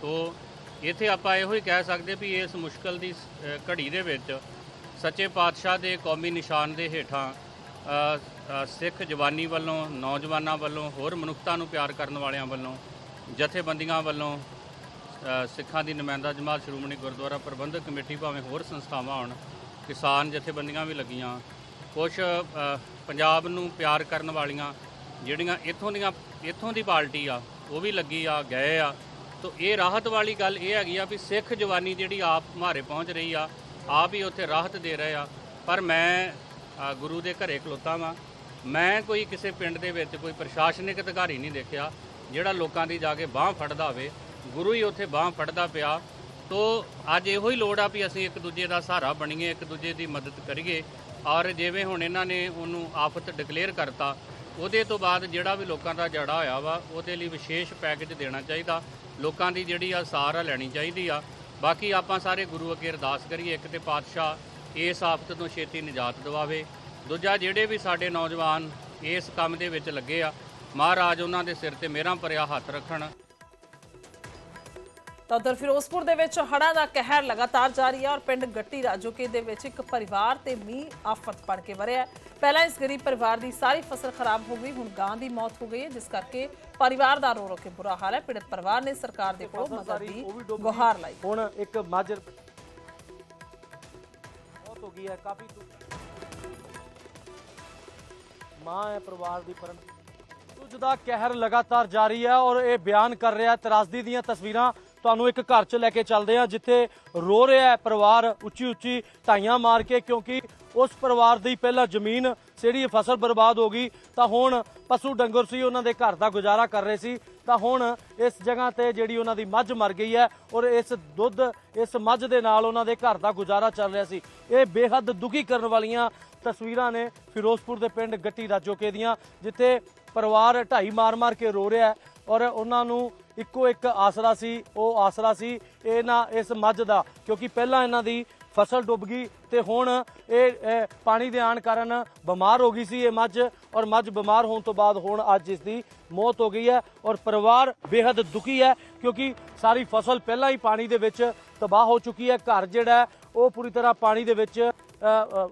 ਤੋ ਇੱਥੇ ਆਪਾਂ ਇਹੋ ਹੀ ਕਹਿ ਸਕਦੇ ਵੀ ਇਸ ਮੁਸ਼ਕਲ ਦੀ ਅ, ਘੜੀ ਦੇ ਵਿੱਚ ਸੱਚੇ ਪਾਤਸ਼ਾਹ ਦੇ ਕੌਮੀ ਨਿਸ਼ਾਨ ਦੇ ਹੇਠਾਂ ਸਿੱਖ ਜਵਾਨੀ ਵੱਲੋਂ ਨੌਜਵਾਨਾਂ ਵੱਲੋਂ ਹੋਰ ਮਨੁੱਖਤਾ ਨੂੰ ਪਿਆਰ ਕਰਨ ਵਾਲਿਆਂ ਵੱਲੋਂ ਜਥੇਬੰਦੀਆਂ ਵੱਲੋਂ ਸਿੱਖਾਂ ਦੀ ਨੁਮਾਇੰਦਾ ਜਮਾਤ ਸ਼੍ਰੋਮਣੀ ਗੁਰਦੁਆਰਾ ਪ੍ਰਬੰਧਕ ਕਮੇਟੀ ਭਾਵੇਂ ਹੋਰ ਸੰਸਥਾਵਾਂ ਹੋਣ, ਕਿਸਾਨ ਜਥੇਬੰਦੀਆਂ ਵੀ ਲੱਗੀਆਂ। ਕੁਝ ਪੰਜਾਬ ਨੂੰ ਪਿਆਰ ਕਰਨ ਵਾਲੀਆਂ ਜਿਹੜੀਆਂ ਇੱਥੋਂ ਦੀਆਂ, ਇੱਥੋਂ ਦੀ ਪਾਰਟੀ ਆ, ਉਹ ਵੀ ਲੱਗੀ ਆ, ਗਏ ਆ। ਤੋ ਇਹ ਰਾਹਤ ਵਾਲੀ ਗੱਲ ਇਹ ਹੈਗੀ ਆ ਵੀ ਸਿੱਖ ਜਵਾਨੀ ਜਿਹੜੀ ਆਪ ਮਾਰੇ ਪਹੁੰਚ ਰਹੀ ਆ, ਆਪ ਹੀ ਉੱਥੇ ਰਾਹਤ ਦੇ ਰਹੇ ਆ। ਪਰ ਮੈਂ ਗੁਰੂ ਦੇ ਘਰੇ ਖਲੋਤਾ ਵਾਂ। ਮੈਂ ਕੋਈ ਕਿਸੇ ਪਿੰਡ ਦੇ ਵਿੱਚ ਕੋਈ ਪ੍ਰਸ਼ਾਸਨਿਕ ਅਧਿਕਾਰੀ ਨਹੀਂ ਦੇਖਿਆ, ਜਿਹੜਾ ਲੋਕਾਂ ਦੀ ਜਾ ਕੇ ਬਾਹ ਫੜਦਾ ਹੋਵੇ। ਗੁਰੂ ਹੀ ਉੱਥੇ ਬਾਹ ਫੜਦਾ ਪਿਆ। ਤੋ ਅੱਜ ਇਹੋ ਹੀ ਲੋੜ ਆ ਵੀ ਅਸੀਂ ਇੱਕ ਦੂਜੇ ਦਾ ਸਹਾਰਾ ਬਣੀਏ, ਇੱਕ ਦੂਜੇ ਦੀ ਮਦਦ ਕਰੀਏ। ਔਰ ਜਿਵੇਂ ਹੁਣ ਇਹਨਾਂ ਨੇ ਉਹਨੂੰ ਆਫਤ ਡਿਕਲੇਅਰ ਕਰਤਾ, ਉਹਦੇ ਤੋਂ ਬਾਅਦ ਜਿਹੜਾ ਵੀ ਲੋਕਾਂ ਦਾ ਜੜਾ ਹੋਇਆ ਵਾ, ਉਹਦੇ ਲਈ ਵਿਸ਼ੇਸ਼ ਪੈਕੇਜ ਦੇਣਾ ਚਾਹੀਦਾ। ਲੋਕਾਂ ਦੀ ਜਿਹੜੀ ਆ ਸਾਰ ਆ ਲੈਣੀ ਚਾਹੀਦੀ ਆ। ਬਾਕੀ ਆਪਾਂ ਸਾਰੇ ਗੁਰੂ ਅੱਗੇ ਅਰਦਾਸ ਕਰੀਏ, ਇੱਕ ਤੇ ਪਾਤਸ਼ਾਹ ਇਸ ਆਫਤ ਤੋਂ ਛੇਤੀ ਨਿਜਾਤ ਦਿਵਾਵੇ। ਦੂਜਾ ਜਿਹੜੇ ਵੀ ਸਾਡੇ ਨੌਜਵਾਨ ਇਸ ਕੰਮ ਦੇ ਵਿੱਚ ਲੱਗੇ ਆ, ਮਹਾਰਾਜ ਉਹਨਾਂ ਦੇ ਸਿਰ ਤੇ ਮੇਰਾ ਭਰਿਆ ਹੱਥ ਰੱਖਣ। ਤਾਂ ਉਧਰ ਫਿਰੋਜ਼ਪੁਰ ਦੇ ਵਿੱਚ ਹੜ੍ਹਾਂ ਦਾ ਕਹਿਰ ਲਗਾਤਾਰ ਜਾਰੀ ਹੈ ਔਰ ਪਿੰਡ ਗੱਟੀ ਰਾਜੋਕੇ ਦੇ ਵਿੱਚ ਇੱਕ ਪਰਿਵਾਰ ਤੇ ਮੀਂਹ ਆਫਤ ਪੜ ਕੇ ਵਰਿਆ। ਪਹਿਲਾਂ ਇਸ ਗਰੀਬ ਪਰਿਵਾਰ ਦੀ ਸਾਰੀ ਫਸਲ ਖਰਾਬ ਹੋ ਗਈ ਹੁਣ ਗਾਂ ਦੀ ਮੌਤ ਹੋ ਗਈ ਹੈ ਜਿਸ ਕਰਕੇ ਪਰਿਵਾਰ ਦਾ ਰੋ ਰੋ ਕੇ ਬੁਰਾ ਹਾਲ ਹੈ। ਪੀੜਤ ਪਰਿਵਾਰ ਨੇ ਸਰਕਾਰ ਦੇ ਕੋਲ ਮਦਦ ਦੀ ਗੁਹਾਰ ਲਾਈ। ਹੁਣ ਇੱਕ ਮੱਝ ਬਹੁਤ ਹੋ ਗਈ ਹੈ ਕਾਫੀ ਮਾਂ ਹੈ ਪਰਿਵਾਰ ਦੀ ਪਰਮ ਦਾ ਕਹਿਰ ਲਗਾਤਾਰ ਜਾਰੀ ਹੈ ਔਰ ਇਹ ਬਿਆਨ ਕਰ ਰਿਹਾ ਤਰਾਸਦੀ ਦੀਆਂ ਤਸਵੀਰਾਂ। ਤੁਹਾਨੂੰ ਇੱਕ ਘਰ 'ਚ ਲੈ ਕੇ ਚੱਲਦੇ ਹਾਂ, ਜਿੱਥੇ ਰੋ ਰਿਹਾ ਹੈ ਪਰਿਵਾਰ ਉੱਚੀ ਉੱਚੀ ਢਾਈਆਂ ਮਾਰ ਕੇ, ਕਿਉਂਕਿ ਉਸ ਪਰਿਵਾਰ ਦੀ ਪਹਿਲਾਂ ਜ਼ਮੀਨ ਜਿਹੜੀ ਫਸਲ ਬਰਬਾਦ ਹੋ ਗਈ, ਤਾਂ ਹੁਣ ਪਸ਼ੂ ਡੰਗਰ ਸੀ, ਉਹਨਾਂ ਦੇ ਘਰ ਦਾ ਗੁਜ਼ਾਰਾ ਕਰ ਰਹੇ ਸੀ, ਤਾਂ ਹੁਣ ਇਸ ਜਗ੍ਹਾ ਤੇ ਜਿਹੜੀ ਉਹਨਾਂ ਦੀ ਮੱਝ ਮਰ ਗਈ ਹੈ ਔਰ ਇਸ ਦੁੱਧ, ਇਸ ਮੱਝ ਦੇ ਨਾਲ ਉਹਨਾਂ ਦੇ ਘਰ ਦਾ ਗੁਜ਼ਾਰਾ ਚੱਲ ਰਿਹਾ ਸੀ। ਇਹ ਬੇਹੱਦ ਦੁਖੀ ਕਰਨ ਵਾਲੀਆਂ ਤਸਵੀਰਾਂ ਨੇ ਫਿਰੋਜ਼ਪੁਰ ਦੇ ਪਿੰਡ ਗੱਟੀ ਰਾਜੋਕੇ ਦੀਆਂ, ਜਿੱਥੇ ਪਰਿਵਾਰ ਢਾਈ ਮਾਰ-ਮਾਰ ਕੇ ਰੋ ਰਿਹਾ ਔਰ ਉਹਨਾਂ ਨੂੰ ਇੱਕੋ ਇੱਕ ਆਸਰਾ ਸੀ ਉਹ ਆਸਰਾ ਸੀ ਇਹਨਾਂ ਇਸ ਮੱਝ ਦਾ ਕਿਉਂਕਿ ਪਹਿਲਾਂ ਇਹਨਾਂ ਦੀ ਫਸਲ ਡੁੱਬ ਗਈ ਤੇ ਹੁਣ ਇਹ ਪਾਣੀ ਦੇ ਆਣ ਕਾਰਨ ਬਿਮਾਰ ਹੋ ਗਈ ਸੀ ਇਹ ਮੱਝ ਔਰ ਮੱਝ ਬਿਮਾਰ ਹੋਣ ਤੋਂ ਬਾਅਦ ਹੁਣ ਅੱਜ ਇਸ ਦੀ ਮੌਤ ਹੋ ਗਈ ਹੈ ਔਰ ਪਰਿਵਾਰ ਬੇहद ਦੁਖੀ ਹੈ ਕਿਉਂਕਿ ਸਾਰੀ ਫਸਲ ਪਹਿਲਾਂ ਹੀ ਪਾਣੀ ਦੇ ਵਿੱਚ ਤਬਾਹ ਹੋ ਚੁੱਕੀ ਹੈ ਘਰ ਜਿਹੜਾ ਉਹ ਪੂਰੀ ਤਰ੍ਹਾਂ ਪਾਣੀ ਦੇ ਵਿੱਚ ਅ,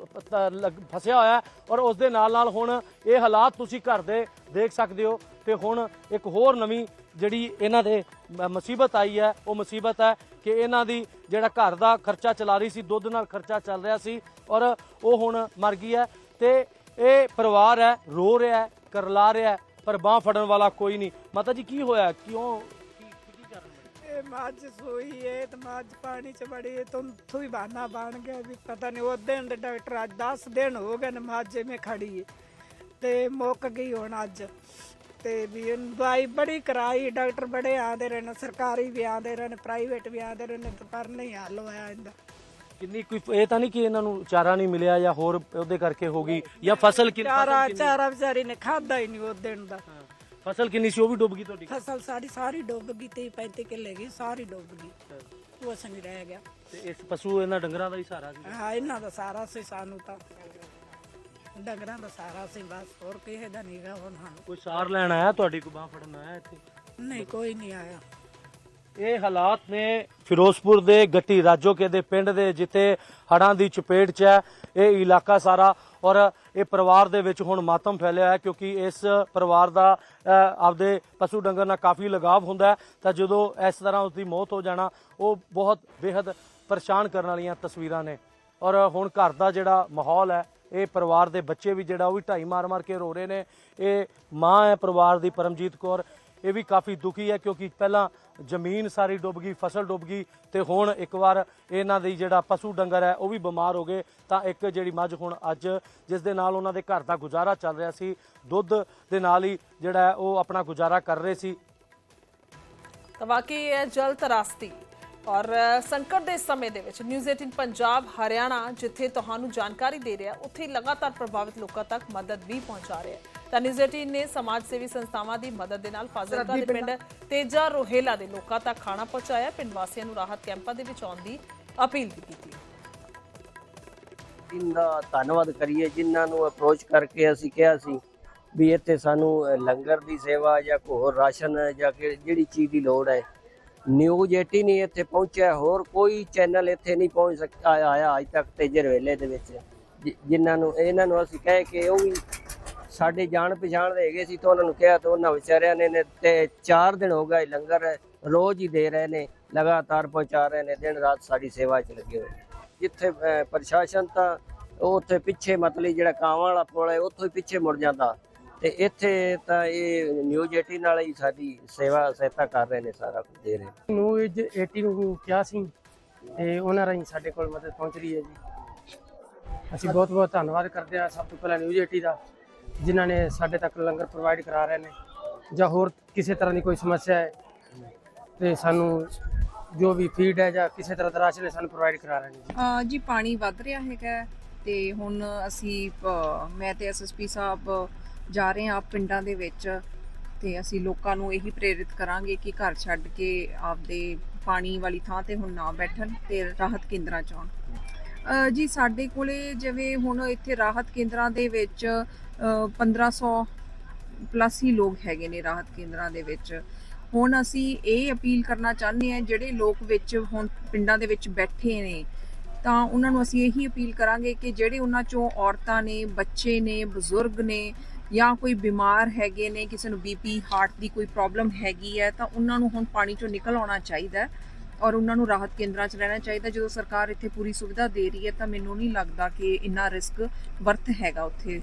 ਫਸਿਆ ਹੋਇਆ ਔਰ ਉਸ ਦੇ ਨਾਲ ਨਾਲ ਹੁਣ ਇਹ ਹਾਲਾਤ ਤੁਸੀਂ ਘਰ ਦੇ ਦੇਖ ਸਕਦੇ ਹੋ। ਤੇ ਹੁਣ ਇੱਕ ਹੋਰ ਨਵੀਂ ਜਿਹੜੀ ਇਹਨਾਂ ਦੇ ਮੁਸੀਬਤ ਆਈ ਹੈ, ਉਹ ਮੁਸੀਬਤ ਹੈ ਕਿ ਇਹਨਾਂ ਦੀ ਜਿਹੜਾ ਘਰ ਦਾ ਖਰਚਾ ਚਲਾ ਰਹੀ ਸੀ, ਦੁੱਧ ਨਾਲ ਖਰਚਾ ਚੱਲ ਰਿਹਾ ਸੀ ਔਰ ਉਹ ਹੁਣ ਮਰ ਗਈ ਹੈ ਤੇ ਇਹ ਪਰਿਵਾਰ ਹੈ, ਰੋ ਰਿਹਾ ਹੈ, ਕਰਲਾ ਰਿਹਾ ਹੈ, ਪਰ ਬਾਹ ਫੜਨ ਵਾਲਾ ਕੋਈ ਨਹੀਂ। ਮਾਤਾ ਜੀ, ਕੀ ਹੋਇਆ? ਕਿਉਂ? ਇਹ ਮੱਝ ਸੋਈ ਏ ਤੇ ਮੱਝ ਪਾਣੀ ਚ ਬੜੀ ਏ, ਤੋਂ ਉੱਥੋਂ ਹੀ ਬਹਾਨਾ ਬਣ ਗਿਆ ਵੀ ਪਤਾ ਨਹੀਂ ਉਹ ਦਿਨ ਦੇ ਡਾਕਟਰ ਅੱਜ 10 ਦਿਨ ਹੋ ਗਏ ਨੇ ਮੱਝ ਐਵੇਂ ਖੜੀ ਏ ਤੇ ਮੁੱਕ ਗਈ ਹੁਣ ਅੱਜ। ਤੇ ਵੀ ਇਹਨੂੰ ਦਵਾਈ ਬੜੀ ਕਰਾਈ ਡਾਕਟਰ ਬੜੇ ਆਂਦੇ ਰਹੇ ਨੇ ਸਰਕਾਰੀ ਵੀ ਆਂਦੇ ਰਹੇ ਨੇ ਪ੍ਰਾਈਵੇਟ ਵੀ ਆਂਦੇ ਰਹੇ ਨੇ ਤੇ ਪਰ ਨਹੀਂ ਹੱਲ ਹੋਇਆ ਇਹਦਾ। ਕਿੰਨੀ ਕੋਈ ਇਹ ਤਾਂ ਨਹੀਂ ਕਿ ਇਹਨਾਂ ਨੂੰ ਚਾਰਾ ਨਹੀਂ ਮਿਲਿਆ ਜਾਂ ਹੋਰ ਉਹਦੇ ਕਰਕੇ ਹੋ ਗਈ ਜਾਂ ਫਸਲ ਕਿੰਨੀ ਚਾਰਾ ਚਾਰਾ ਵਿਚਾਰੀ ਨੇ ਖਾਦਾ ਹੀ ਨਹੀਂ ਉਹ ਦਿਨ ਦਾ। ਫਸਲ ਕਿੰਨੀ ਸੀ ਉਹ ਵੀ ਡੁੱਬ ਗਈ ਤੁਹਾਡੀ? ਫਸਲ ਸਾਡੀ ਸਾਰੀ ਡੁੱਬ ਗਈ ਤੇ 35 ਕਿੱਲੇ ਗਈ ਸਾਰੀ ਡੁੱਬ ਗਈ। ਕੁਛ ਨਹੀਂ ਰਹਿ ਗਿਆ। ਤੇ ਇਸ ਪਸ਼ੂ ਇਹਨਾਂ ਡੰਗਰਾਂ ਦਾ ਹੀ ਸਹਾਰਾ ਸੀ ਹਾਂ ਇਹਨਾਂ ਦਾ ਸਾਰਾ ਸੀ ਸਾਨੂੰ ਤਾਂ। ਡੰਗਰਾਂ ਦਾ ਸਾਰਾ ਸੀ ਬਸ ਹੋਰ ਕਿਸੇ ਦਾ ਨਹੀਂਗਾ ਹੁਣ ਸਾਨੂੰ ਕੋਈ ਸਾਰ ਲੈਣ ਆਇਆ ਤੁਹਾਡੀ ਕੋਈ ਬਾਹ ਫੜਨ ਆਇਆ ਇੱਥੇ? ਨਹੀਂ ਕੋਈ ਨਹੀਂ ਆਇਆ। ਇਹ ਹਾਲਾਤ ਨੇ ਫਿਰੋਜ਼ਪੁਰ ਦੇ ਗੱਟੀ ਰਾਜੋਕੇ ਦੇ ਪਿੰਡ ਦੇ ਜਿੱਥੇ ਹੜਾਂ ਦੀ ਚਪੇਟ 'ਚ ਹੈ। ਇਹ ਇਲਾਕਾ ਸਾਰਾ ਔਰ ਇਹ ਪਰਿਵਾਰ ਦੇ ਵਿੱਚ ਹੁਣ ਮਾਤਮ ਫੈਲਿਆ ਹੈ ਕਿਉਂਕਿ ਇਸ ਪਰਿਵਾਰ ਦਾ ਅ, ਆਪਦੇ ਪਸ਼ੂ ਡੰਗਰ ਨਾਲ ਕਾਫੀ ਲਗਾਵ ਹੁੰਦਾ ਹੈ। ਤਾਂ ਜਦੋਂ ਇਸ ਤਰ੍ਹਾਂ ਉਸ ਦੀ ਮੌਤ ਹੋ ਜਾਣਾ ਉਹ ਬਹੁਤ ਬੇहद ਪਰੇਸ਼ਾਨ ਕਰਨ ਵਾਲੀਆਂ ਤਸਵੀਰਾਂ ਨੇ। ਔਰ ਹੁਣ ਘਰ ਦਾ ਜਿਹੜਾ ਮਾਹੌਲ ਹੈ ਇਹ ਪਰਿਵਾਰ ਦੇ ਬੱਚੇ ਵੀ ਜਿਹੜਾ ਉਹ ਵੀ ਢਾਈ ਮਾਰ-ਮਾਰ ਕੇ ਰੋ ਰਹੇ ਨੇ। ਇਹ ਮਾਂ ਹੈ ਪਰਿਵਾਰ ਦੀ ਪਰਮਜੀਤ ਕੌਰ। ਇਹ ਵੀ ਕਾਫੀ ਦੁਖੀ ਹੈ ਕਿਉਂਕਿ ਪਹਿਲਾਂ ਜ਼ਮੀਨ ਸਾਰੀ ਡੁੱਬ ਗਈ, ਫਸਲ ਡੁੱਬ ਗਈ ਤੇ ਹੁਣ ਇੱਕ ਵਾਰ ਇਹਨਾਂ ਦੀ ਜਿਹੜਾ ਪਸ਼ੂ ਡੰਗਰ ਹੈ ਉਹ ਵੀ ਬਿਮਾਰ ਹੋ ਗਏ। ਤਾਂ ਇੱਕ ਜਿਹੜੀ ਮੱਝ ਹੁਣ ਅੱਜ ਜਿਸ ਦੇ ਨਾਲ ਉਹਨਾਂ ਦੇ ਘਰ ਦਾ ਗੁਜ਼ਾਰਾ ਚੱਲ ਰਿਹਾ ਸੀ, ਦੁੱਧ ਦੇ ਨਾਲ ਹੀ ਜਿਹੜਾ ਹੈ ਉਹ ਆਪਣਾ ਗੁਜ਼ਾਰਾ ਕਰ ਰਹੇ ਸੀ। ਤਾਂ ਵਾਕਈ ਇਹ ਜਲ ਤਰਾਸਤੀ ਔਰ ਸੰਕਟ ਦੇ ਸਮੇਂ ਦੇ ਵਿੱਚ ਨਿਊਜ਼ 18 ਪੰਜਾਬ ਹਰਿਆਣਾ ਜਿੱਥੇ ਤੁਹਾਨੂੰ ਜਾਣਕਾਰੀ ਦੇ ਰਿਹਾ ਉੱਥੇ ਲਗਾਤਾਰ ਪ੍ਰਭਾਵਿਤ ਲੋਕਾਂ ਤੱਕ ਮਦਦ ਵੀ ਪਹੁੰਚਾ ਰਿਹਾ ਹੈ। ਤਾਂ ਨਿਊਜ਼ 18 ਨੇ ਸਮਾਜ ਸੇਵੀ ਸੰਸਥਾਵਾਂ ਦੀ ਮਦਦ ਦੇ ਨਾਲ ਫਾਜ਼ਿਲਕਾ ਦੇ ਪਿੰਡ ਤੇਜਾ ਰੋਹੇਲਾ ਦੇ ਲੋਕਾਂ ਤੱਕ ਖਾਣਾ ਪਹੁੰਚਾਇਆ। ਪਿੰਡ ਵਾਸੀਆਂ ਨੂੰ ਰਾਹਤ ਕੈਂਪਾਂ ਦੇ ਵਿੱਚ ਆਉਣ ਦੀ ਅਪੀਲ ਵੀ ਕੀਤੀ। ਦਾ ਧੰਨਵਾਦ ਕਰੀਏ ਜਿਨ੍ਹਾਂ ਨੂੰ ਅਪਰੋਚ ਕਰਕੇ ਅਸੀਂ ਕਿਹਾ ਸੀ ਵੀ ਇੱਥੇ ਸਾਨੂੰ ਲੰਗਰ ਦੀ ਸੇਵਾ ਜਾਂ ਕੋਈ ਹੋਰ ਰਾਸ਼ਨ ਜਾਂ ਕਿ ਜਿਹੜੀ ਚੀਜ਼ ਦੀ ਲੋੜ ਹੈ ਨਿਊਜ਼ 18 ਨਹੀਂ ਇੱਥੇ ਪਹੁੰਚਿਆ, ਹੋਰ ਕੋਈ ਚੈਨਲ ਇੱਥੇ ਨਹੀਂ ਪਹੁੰਚ ਸਕਦਾ ਆਇਆ ਅੱਜ ਤੱਕ ਤੇ ਜਰਵੇਲੇ ਦੇ ਵਿੱਚ। ਜਿ- ਜਿਨ੍ਹਾਂ ਨੂੰ, ਇਹਨਾਂ ਨੂੰ ਅਸੀਂ ਕਹਿ ਕੇ ਉਹ ਵੀ ਸਾਡੇ ਜਾਣ ਪਛਾਣ ਦੇ ਹੈਗੇ ਸੀ ਤਾਂ ਉਹਨਾਂ ਨੂੰ ਕਿਹਾ ਤਾਂ ਉਹਨਾਂ ਵਿਚਾਰਿਆਂ ਨੇ ਨੇ ਤੇ 4 ਦਿਨ ਹੋ ਗਏ ਲੰਗਰ ਰੋਜ਼ ਹੀ ਦੇ ਰਹੇ ਨੇ, ਲਗਾਤਾਰ ਪਹੁੰਚਾ ਰਹੇ ਨੇ, ਦਿਨ ਰਾਤ ਸਾਡੀ ਸੇਵਾ 'ਚ ਲੱਗੇ ਹੋਏ। ਜਿੱਥੇ ਪ੍ਰਸ਼ਾਸਨ ਤਾਂ ਉਹ ਉੱਥੇ ਪਿੱਛੇ ਮਤਲਬ ਜਿਹੜਾ ਕਾਂਵਾਂ ਵਾਲਾ ਪੁਲ ਹੈ, ਉੱਥੋਂ ਹੀ ਪਿੱਛੇ ਮੁੜ ਜਾਂਦਾ। ਤੇ ਇੱਥੇ ਤਾਂ ਇਹ ਨਿਊਜ਼ 18 ਨਾਲ ਹੀ ਸਾਡੀ ਸੇਵਾ ਸਹਾਇਤਾ ਕਰ ਰਹੇ ਨੇ ਸਾਰਾ ਕੁਝ ਦੇ ਰਹੇ ਨੇ। ਨਿਊਜ਼ 18 ਨੂੰ ਕਿਹਾ ਸੀ ਤੇ ਉਹਨਾਂ ਰਾਹੀਂ ਸਾਡੇ ਕੋਲ ਮਦਦ ਪਹੁੰਚ ਰਹੀ ਹੈ ਜੀ। ਅਸੀਂ ਬਹੁਤ ਬਹੁਤ ਧੰਨਵਾਦ ਕਰਦੇ ਹਾਂ ਸਭ ਤੋਂ ਪਹਿਲਾਂ ਨਿਊਜ਼ 18 ਦਾ ਜਿਨ੍ਹਾਂ ਨੇ ਸਾਡੇ ਤੱਕ ਲੰਗਰ ਪ੍ਰੋਵਾਈਡ ਕਰਾ ਰਹੇ ਨੇ ਜਾਂ ਹੋਰ ਕਿਸੇ ਤਰ੍ਹਾਂ ਦੀ ਕੋਈ ਸਮੱਸਿਆ ਹੈ ਤੇ ਸਾਨੂੰ ਜੋ ਵੀ ਫੀਡ ਹੈ ਜਾਂ ਕਿਸੇ ਤਰ੍ਹਾਂ ਦਾ ਰਾਸ਼ਨ ਹੈ ਸਾਨੂੰ ਪ੍ਰੋਵਾਈਡ ਕਰਾ ਰਹੇ ਨੇ ਜੀ। ਪਾਣੀ ਵੱਧ ਰਿਹਾ ਹੈਗਾ ਤੇ ਹੁਣ ਅਸੀਂ ਮੈਂ ਤੇ ਐਸਐਸਪੀ ਸਾਹਿਬ ਜਾ ਰਹੇ ਹਾਂ ਪਿੰਡਾਂ ਦੇ ਵਿੱਚ ਤੇ ਅਸੀਂ ਲੋਕਾਂ ਨੂੰ ਇਹੀ ਪ੍ਰੇਰਿਤ ਕਰਾਂਗੇ ਕਿ ਘਰ ਛੱਡ ਕੇ ਆਪਦੇ ਪਾਣੀ ਵਾਲੀ ਥਾਂ ਤੇ ਹੁਣ ਨਾ ਬੈਠਣ ਤੇ ਰਾਹਤ ਕੇਂਦਰਾਂ 'ਚ ਆਉਣ। ਜੀ ਸਾਡੇ ਕੋਲੇ ਜਿਵੇਂ ਹੁਣ ਇੱਥੇ ਰਾਹਤ ਕੇਂਦਰਾਂ ਦੇ ਵਿੱਚ ਅ, 1500 ਪਲੱਸ ਹੀ ਲੋਕ ਹੈਗੇ ਨੇ ਰਾਹਤ ਕੇਂਦਰਾਂ ਦੇ ਵਿੱਚ। ਹੁਣ ਅਸੀਂ ਇਹ ਅਪੀਲ ਕਰਨਾ ਚਾਹੁੰਦੇ ਹਾਂ ਜਿਹੜੇ ਲੋਕ ਵਿੱਚ ਹੁਣ ਪਿੰਡਾਂ ਦੇ ਵਿੱਚ ਬੈਠੇ ਨੇ ਤਾਂ ਉਹਨਾਂ ਨੂੰ ਅਸੀਂ ਇਹੀ ਅਪੀਲ ਕਰਾਂਗੇ ਕਿ ਜਿਹੜੇ ਉਹਨਾਂ ਚੋਂ ਔਰਤਾਂ ਨੇ ਬੱਚੇ ਨੇ ਬਜ਼ੁਰਗ ਨੇ ਜਾਂ ਕੋਈ ਬਿਮਾਰ ਹੈਗੇ ਨੇ, ਕਿਸੇ ਨੂੰ ਬੀਪੀ ਹਾਰਟ ਦੀ ਕੋਈ ਪ੍ਰੋਬਲਮ ਹੈਗੀ ਹੈ, ਤਾਂ ਉਹਨਾਂ ਨੂੰ ਹੁਣ ਪਾਣੀ ਚੋਂ ਨਿਕਲ ਆਉਣਾ ਚਾਹੀਦਾ ਔਰ ਉਹਨਾਂ ਨੂੰ ਰਾਹਤ ਕੇਂਦਰਾਂ 'ਚ ਰਹਿਣਾ ਚਾਹੀਦਾ ਜਦੋਂ ਸਰਕਾਰ ਇੱਥੇ ਪੂਰੀ ਸੁਵਿਧਾ ਦੇ ਰਹੀ ਹੈ, ਤਾਂ ਮੈਨੂੰ ਨਹੀਂ ਲੱਗਦਾ ਕਿ ਇੰਨਾ ਰਿਸਕ ਵਰਥ ਹੈਗਾ ਉੱਥੇ।